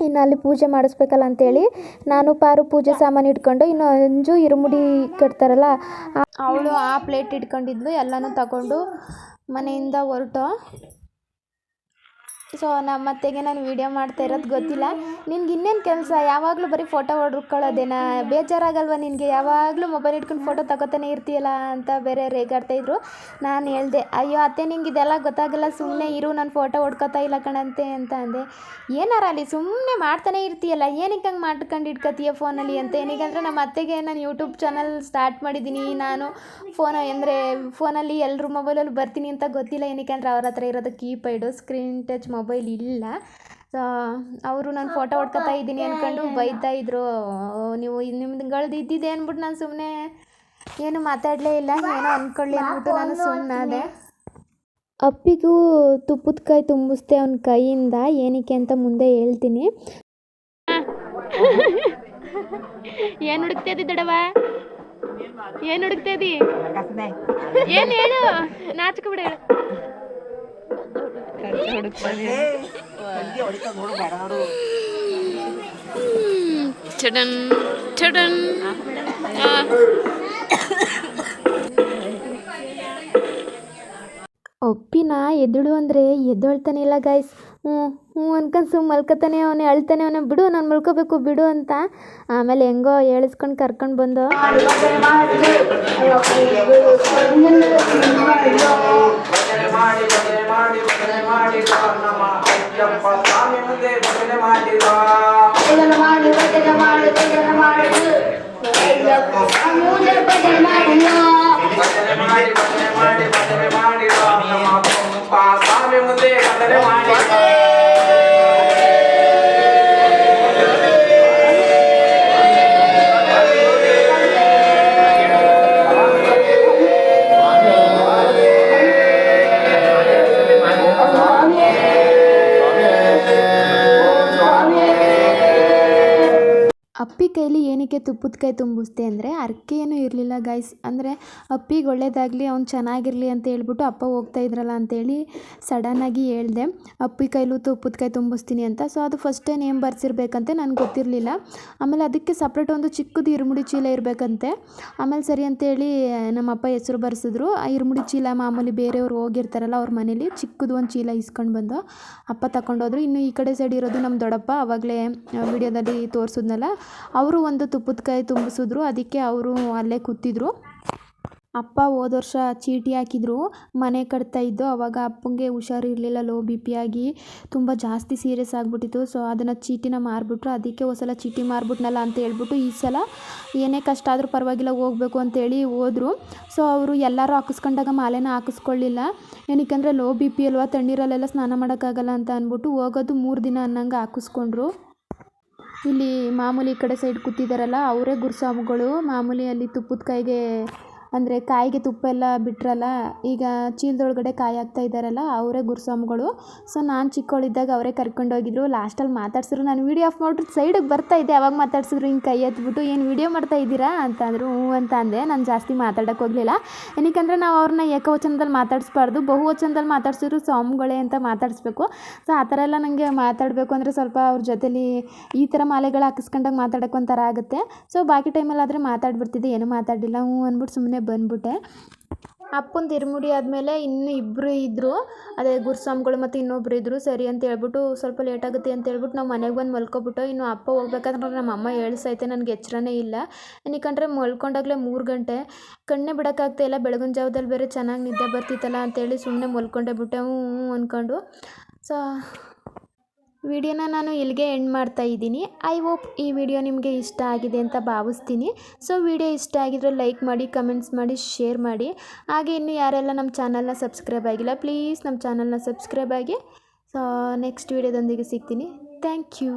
[SPEAKER 1] ಇನ್ನು ಅಲ್ಲಿ ಪೂಜೆ ಮಾಡಿಸ್ಬೇಕಲ್ಲ ಅಂತೇಳಿ ನಾನು ಪಾರು ಪೂಜೆ ಸಾಮಾನು ಇಟ್ಕೊಂಡು ಇನ್ನು ಅಂಜು ಇರುಮುಡಿ ಕಟ್ತಾರಲ್ಲ ಅವಳು ಆ ಪ್ಲೇಟ್ ಇಟ್ಕೊಂಡಿದ್ಲು. ಎಲ್ಲನೂ ತಗೊಂಡು ಮನೆಯಿಂದ ಹೊರಟು. ಸೊ ನಮ್ಮ ಅತ್ತೆಗೆ ನಾನು ವೀಡಿಯೋ ಮಾಡ್ತಾ ಇರೋದು ಗೊತ್ತಿಲ್ಲ. ನಿನ್ಗೆ ಇನ್ನೇನು ಕೆಲಸ? ಯಾವಾಗಲೂ ಬರೀ ಫೋಟೋ ಹೊಡ್ಕೊಳ್ಳೋದೇನಾ ಬೇಜಾರಾಗಲ್ವ ನಿನಗೆ? ಯಾವಾಗಲೂ ಮೊಬೈಲ್ ಇಟ್ಕೊಂಡು ಫೋಟೋ ತಗೋತಾನೆ ಇರ್ತೀಯಲ್ಲ ಅಂತ ಬೇರೆ ರೇಗಾಡ್ತಾ ಇದ್ರು. ನಾನು ಹೇಳ್ದೆ, ಅಯ್ಯೋ, ಅತ್ತೆ ನಿಂಗೆ ಇದೆಲ್ಲ ಗೊತ್ತಾಗಲ್ಲ. ಸುಮ್ಮನೆ ಇರು, ನಾನು ಫೋಟೋ ಹೊಡ್ಕೋತಾ ಇಲ್ಲ ಕಣಂತೆ ಅಂತ ಅಂದೆ. ಏನಾರ ಅಲ್ಲಿ ಸುಮ್ಮನೆ ಮಾಡ್ತಾನೆ ಇರ್ತೀಯಲ್ಲ ಏನಕ್ಕೆ ಹಂಗೆ ಮಾಡ್ಕೊಂಡು ಇಟ್ಕೋತೀಯ ಫೋನಲ್ಲಿ ಅಂತ. ಏನಿಗಂದ್ರೆ ನಮ್ಮ ಅತ್ತೆಗೆ ನಾನು ಯೂಟ್ಯೂಬ್ ಚಾನಲ್ ಸ್ಟಾರ್ಟ್ ಮಾಡಿದ್ದೀನಿ. ನಾನು ಫೋನ್ ಅಂದರೆ ಫೋನಲ್ಲಿ ಎಲ್ಲರೂ ಮೊಬೈಲಲ್ಲಿ ಬರ್ತೀನಿ ಅಂತ ಗೊತ್ತಿಲ್ಲ. ಏನಕ್ಕೆ ಅಂದರೆ ಅವ್ರ ಹತ್ರ ಇರೋದು ಕೀಪ್ಯಾಡು ಸ್ಕ್ರೀನ್ ಟಚ್ ಮೊಬೈಲ್ ಇಲ್ಲ. ಸೊ ಅವರು ನಾನು ಫೋಟೋ ಹೊಡ್ಕೊತಾ ಇದ್ದೀನಿ ಅಂದ್ಕೊಂಡು ಬೈತಾ ಇದ್ರು. ನೀವು ನಿಮ್ದುಗಳ್ದು ಇದ್ದಿದೆ ಅಂದ್ಬಿಟ್ಟು ನಾನು ಸುಮ್ಮನೆ ಏನು ಮಾತಾಡಲೇ ಇಲ್ಲ ಏನೋ ಅಂದ್ಕೊಳ್ಳಿ ಅಂದ್ಬಿಟ್ಟು ನಾನು ಸುಮ್ಮನಾದೆ ಅಪ್ಪಿಗೂ ತುಪ್ಪದ ಕಾಯಿ ತುಂಬಿಸ್ದೆ ಅವನ ಕೈಯಿಂದ ಏನಕ್ಕೆ ಅಂತ ಮುಂದೆ ಹೇಳ್ತೀನಿ.
[SPEAKER 5] ಏನು ಹುಡುಕ್ತಾ ಇದ್ದಿ ದೊಡವ? ಏನು ಹುಡುಕ್ತಾ ಇದ್ದಿ? ಏನು ಹೇಳು? ನಾಚ್ಕೊಬಿಡ ಹೇಳು.
[SPEAKER 1] ಒಪ್ಪಿನ? ಎದ್ದಳು ಅಂದರೆ ಎದ್ದೊಳ್ತಾನೆ ಇಲ್ಲ ಗಾಯ್ಸ್ ಹ್ಞೂ ಹ್ಞೂ ಅನ್ಕೊಂಡು ಸುಮ್ಮ ಮಲ್ಕೋತಾನೆ ಅವನೇ, ಅಳ್ತಾನೆ ಅವನೇ. ಬಿಡು, ನಾನು ಮಲ್ಕೋಬೇಕು, ಬಿಡು ಅಂತ. ಆಮೇಲೆ ಹೆಂಗೋ ಹೇಳಿಸ್ಕೊಂಡು ಕರ್ಕೊಂಡು ಬಂದು.
[SPEAKER 6] ಮಾಡಿ ಭಜನೆ ಮಾಡಿ ಭಜನೆ ಮಾಡಿ ಬಾ ನಮ್ಮ ಅಯ್ಯಪ್ಪ ಸ್ವಾಮಿ ಮುಂದೆ ಭಜನೆ ಮಾಡಿ ಬಾ ಭಜನೆ ಮಾಡಿ ಭಜನೆ ಮಾಡಿ ಭಜನೆ ಮಾಡಿ ಬಾ
[SPEAKER 1] ಏನಕ್ಕೆ ತುಪ್ಪದ ಕಾಯಿ ತುಂಬಿಸ್ದೆ ಅಂದರೆ ಅರ್ಕೆ ಏನೂ ಇರಲಿಲ್ಲ ಗೈಸ್ ಅಂದರೆ ಅಪ್ಪಿಗೆ ಒಳ್ಳೇದಾಗಲಿ, ಅವ್ನು ಚೆನ್ನಾಗಿರಲಿ ಅಂತ ಹೇಳ್ಬಿಟ್ಟು ಅಪ್ಪ ಹೋಗ್ತಾ ಇದ್ರಲ್ಲ ಅಂತೇಳಿ ಸಡನ್ನಾಗಿ ಹೇಳ್ದೆ. ಅಪ್ಪಿ ಕೈಲೂ ತುಪ್ಪದ ಕಾಯಿ ತುಂಬಿಸ್ತೀನಿ ಅಂತ. ಸೊ ಅದು ಫಸ್ಟೇ ನೇಮ್ ಬರ್ಸಿರ್ಬೇಕಂತೆ, ನನಗೆ ಗೊತ್ತಿರಲಿಲ್ಲ. ಆಮೇಲೆ ಅದಕ್ಕೆ ಸಪ್ರೇಟ್ ಒಂದು ಚಿಕ್ಕದು ಇರುಮುಡಿ ಚೀಲ ಇರಬೇಕಂತೆ. ಆಮೇಲೆ ಸರಿ ಅಂತೇಳಿ ನಮ್ಮಪ್ಪ ಹೆಸರು ಬರ್ಸಿದ್ರು. ಆ ಇರುಮುಡಿ ಚೀಲ ಮಾಮೂಲಿ ಬೇರೆಯವ್ರು ಹೋಗಿರ್ತಾರಲ್ಲ ಅವ್ರ ಮನೇಲಿ, ಚಿಕ್ಕದು ಒಂದು ಚೀಲ ಇಸ್ಕೊಂಡು ಬಂದು ಅಪ್ಪ ತಗೊಂಡೋದ್ರು ಇನ್ನು ಈ ಕಡೆ ಸೈಡ್ ಇರೋದು ನಮ್ಮ ದೊಡ್ಡಪ್ಪ ಆವಾಗಲೇ ವಿಡಿಯೋದಲ್ಲಿ ತೋರಿಸಿದ್ನಲ್ಲ, ಅವರು ಒಂದು ತುಪ್ಪದ ಕಾಯಿ ತುಂಬಿಸಿದ್ರು. ಅದಕ್ಕೆ ಅವರು ಅಲ್ಲೇ ಕೂತಿದ್ರು. ಅಪ್ಪ ಹೋದ ವರ್ಷ ಚೀಟಿ ಹಾಕಿದ್ರು. ಮನೆ ಕಟ್ತಾ ಇದ್ದು ಅವಾಗ ಅಪ್ಪಂಗೆ ಹುಷಾರಿರಲಿಲ್ಲ ಲೋ ಬಿ ಪಿ ಆಗಿ ತುಂಬ ಜಾಸ್ತಿ ಸೀರಿಯಸ್ ಆಗಿಬಿಟ್ಟಿತ್ತು. ಸೊ, ಅದನ್ನು ಚೀಟಿನ ಮಾರಿಬಿಟ್ರು. ಅದಕ್ಕೆ ಒಂದು ಸಲ ಚೀಟಿ ಮಾರ್ಬಿಟ್ನಲ್ಲ ಅಂತ ಹೇಳ್ಬಿಟ್ಟು ಈ ಸಲ ಏನೇ ಕಷ್ಟ ಆದರೂ ಪರವಾಗಿಲ್ಲ, ಹೋಗ್ಬೇಕು ಅಂತೇಳಿ ಹೋದರು. ಸೊ, ಅವರು ಎಲ್ಲರೂ ಹಾಕಿಸ್ಕೊಂಡಾಗ ಮಾಲೆನ ಹಾಕಿಸ್ಕೊಳ್ಳಿಲ್ಲ. ಏನಕ್ಕೆ ಲೋ ಬಿ ಪಿ ಅಲ್ವಾ, ತಣ್ಣೀರಲ್ಲೆಲ್ಲ ಸ್ನಾನ ಮಾಡೋಕ್ಕಾಗಲ್ಲ ಅಂತ ಅಂದ್ಬಿಟ್ಟು ಹೋಗೋದು ಮೂರು ದಿನ ಅನ್ನಂಗೆ ಹಾಕಿಸ್ಕೊಂಡ್ರು. ಇಲ್ಲಿ ಮಾಮೂಲಿ ಈ ಕಡೆ ಸೈಡ್ ಕೂತಿದ್ದಾರಲ್ಲ ಅವರೇ ಗುರುಸ್ವಾಮಿಗಳು ಮಾಮೂಲಿ ಅಲ್ಲಿ ತುಪ್ಪದ ಕಾಯಿಗೆ ಅಂದರೆ ಕಾಯಿಗೆ ತುಪ್ಪ ಎಲ್ಲ ಬಿಟ್ರಲ್ಲ, ಈಗ ಚೀಲದೊಳಗಡೆ ಕಾಯಿ ಹಾಕ್ತಾ ಇದ್ದಾರಲ್ಲ, ಅವರೇ ಗುರುಸ್ವಾಮಿಗಳು. ಸೊ ನಾನು ಚಿಕ್ಕವಳಿದ್ದಾಗ ಅವರೇ ಕರ್ಕೊಂಡೋಗಿದ್ರು ಲಾಸ್ಟಲ್ಲಿ ಮಾತಾಡ್ಸಿದ್ರು. ನಾನು ವೀಡಿಯೋ ಆಫ್ ಮಾಡಿಬಿಟ್ಟು ಸೈಡಿಗೆ ಬರ್ತಾ ಇದ್ದೆ. ಅವಾಗ ಮಾತಾಡ್ಸಿದ್ರು? ಹಿಂಗೆ ಕೈ ಎತ್ಬಿಟ್ಟು, ಏನು ವೀಡಿಯೋ ಮಾಡ್ತಾ ಇದ್ದೀರಾ? ಅಂತ ಅಂದರು ಹ್ಞೂ ಅಂತ ಅಂದೆ. ನಾನು ಜಾಸ್ತಿ ಮಾತಾಡೋಕ್ಕೆ ಹೋಗಲಿಲ್ಲ. ಏನಕ್ಕಂದರೆ ನಾವು ಅವ್ರನ್ನ ಏಕವಚನದಲ್ಲಿ ಮಾತಾಡಿಸ್ಬಾರ್ದು. ಬಹುವಚನದಲ್ಲಿ ಮಾತಾಡ್ಸಿದ್ರು ಸ್ವಾಮಿಗಳೇ ಅಂತ ಮಾತಾಡಿಸ್ಬೇಕು. ಸೊ ಆ ಥರ ಎಲ್ಲ ನನಗೆ ಮಾತಾಡಬೇಕು ಅಂದರೆ ಸ್ವಲ್ಪ ಅವ್ರ ಜೊತೇಲಿ ಈ ಥರ ಮಾಲೆಗಳು ಹಾಕಿಸ್ಕೊಂಡಾಗ ಮಾತಾಡೋಕೆ ಒಂಥರ ಆಗುತ್ತೆ. ಸೊ ಬಾಕಿ ಟೈಮಲ್ಲಾದರೆ ಮಾತಾಡ್ಬಿಡ್ತಿದ್ದೆ. ಏನೂ ಮಾತಾಡಲಿಲ್ಲ. ಹ್ಞೂ ಅಂದ್ಬಿಟ್ಟು ಸುಮ್ಮನೆ ಬಂದ್ಬಿಟ್ಟೆ. ಅಪ್ಪನ ತಿರುಮುಡಿ ಆದಮೇಲೆ ಇನ್ನೂ ಇಬ್ಬರು ಇದ್ದರು ಅದೇ ಗುರುಸ್ವಾಮಿಗಳು ಮತ್ತು ಇನ್ನೊಬ್ರು ಇದ್ದರು ಸರಿ ಅಂತ ಹೇಳ್ಬಿಟ್ಟು ಸ್ವಲ್ಪ ಲೇಟ್ ಆಗುತ್ತೆ ಅಂತ ಹೇಳ್ಬಿಟ್ಟು ನಾವು ಮನೆಗೆ ಬಂದು ಮಲ್ಕೊಬಿಟ್ಟು ಇನ್ನು ಅಪ್ಪ ಹೋಗ್ಬೇಕಾದ್ರೆ ನಮ್ಮ ಅಮ್ಮ ಹೇಳ್ಸೈತೆ, ನನಗೆ ಎಚ್ಚರನೇ ಇಲ್ಲ. ಏನಕ್ಕಂದ್ರೆ ಮಲ್ಕೊಂಡಾಗಲೇ ಮೂರು ಗಂಟೆ. ಕಣ್ಣೇ ಬಿಡೋಕ್ಕಾಗ್ತಾ ಇಲ್ಲ. ಬೆಳಗಿನ ಜಾವದಲ್ಲಿ ಬೇರೆ ಚೆನ್ನಾಗಿ ನಿದ್ದೆ ಬರ್ತಿತ್ತಲ್ಲ ಅಂತೇಳಿ ಸುಮ್ಮನೆ ಮಲ್ಕೊಂಡೇ ಬಿಟ್ಟೆ. ಹ್ಞೂ ಹ್ಞೂ ಅಂದ್ಕೊಂಡು ಸೊ ವಿಡಿಯೋನ ನಾನು ಇಲ್ಲಿಗೆ ಎಂಡ್ ಮಾಡ್ತಾ ಇದ್ದೀನಿ. ಐ ಹೋಪ್ ಈ ವಿಡಿಯೋ ನಿಮಗೆ ಇಷ್ಟ ಆಗಿದೆ ಅಂತ ಭಾವಿಸ್ತೀನಿ. ಸೊ ವಿಡಿಯೋ ಇಷ್ಟ ಆಗಿದ್ರೆ ಲೈಕ್ ಮಾಡಿ ಕಮೆಂಟ್ಸ್ ಮಾಡಿ ಶೇರ್ ಮಾಡಿ. ಹಾಗೆ ಇನ್ನು ಯಾರೆಲ್ಲ ನಮ್ಮ ಚಾನಲ್ನ ಸಬ್ಸ್ಕ್ರೈಬ್ ಆಗಿಲ್ಲ ಪ್ಲೀಸ್ ನಮ್ಮ ಚಾನಲ್ನ ಸಬ್ಸ್ಕ್ರೈಬ್ ಆಗಿ. ಸೊ ನೆಕ್ಸ್ಟ್ ವಿಡಿಯೋದೊಂದಿಗೆ ಸಿಗ್ತೀನಿ. ಥ್ಯಾಂಕ್ ಯು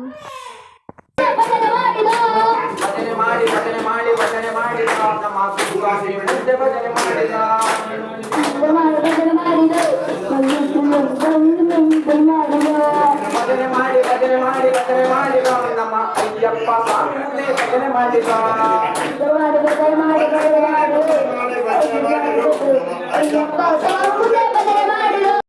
[SPEAKER 6] ಭಜನೆ ಮಾಡಿ ಭಜನೆ ಮಾಡಿದ ನಮ್ಮ ಅಯ್ಯಪ್ಪ ಸ್ವಾಮಿ ಮುಂದೆ ಭಜನೆ ಮಾಡಿದ
[SPEAKER 2] ಅಯ್ಯಪ್ಪ ಸ್ವಾಮಿ ಮುಂದೆ ಭಜನೆ ಮಾಡಿದ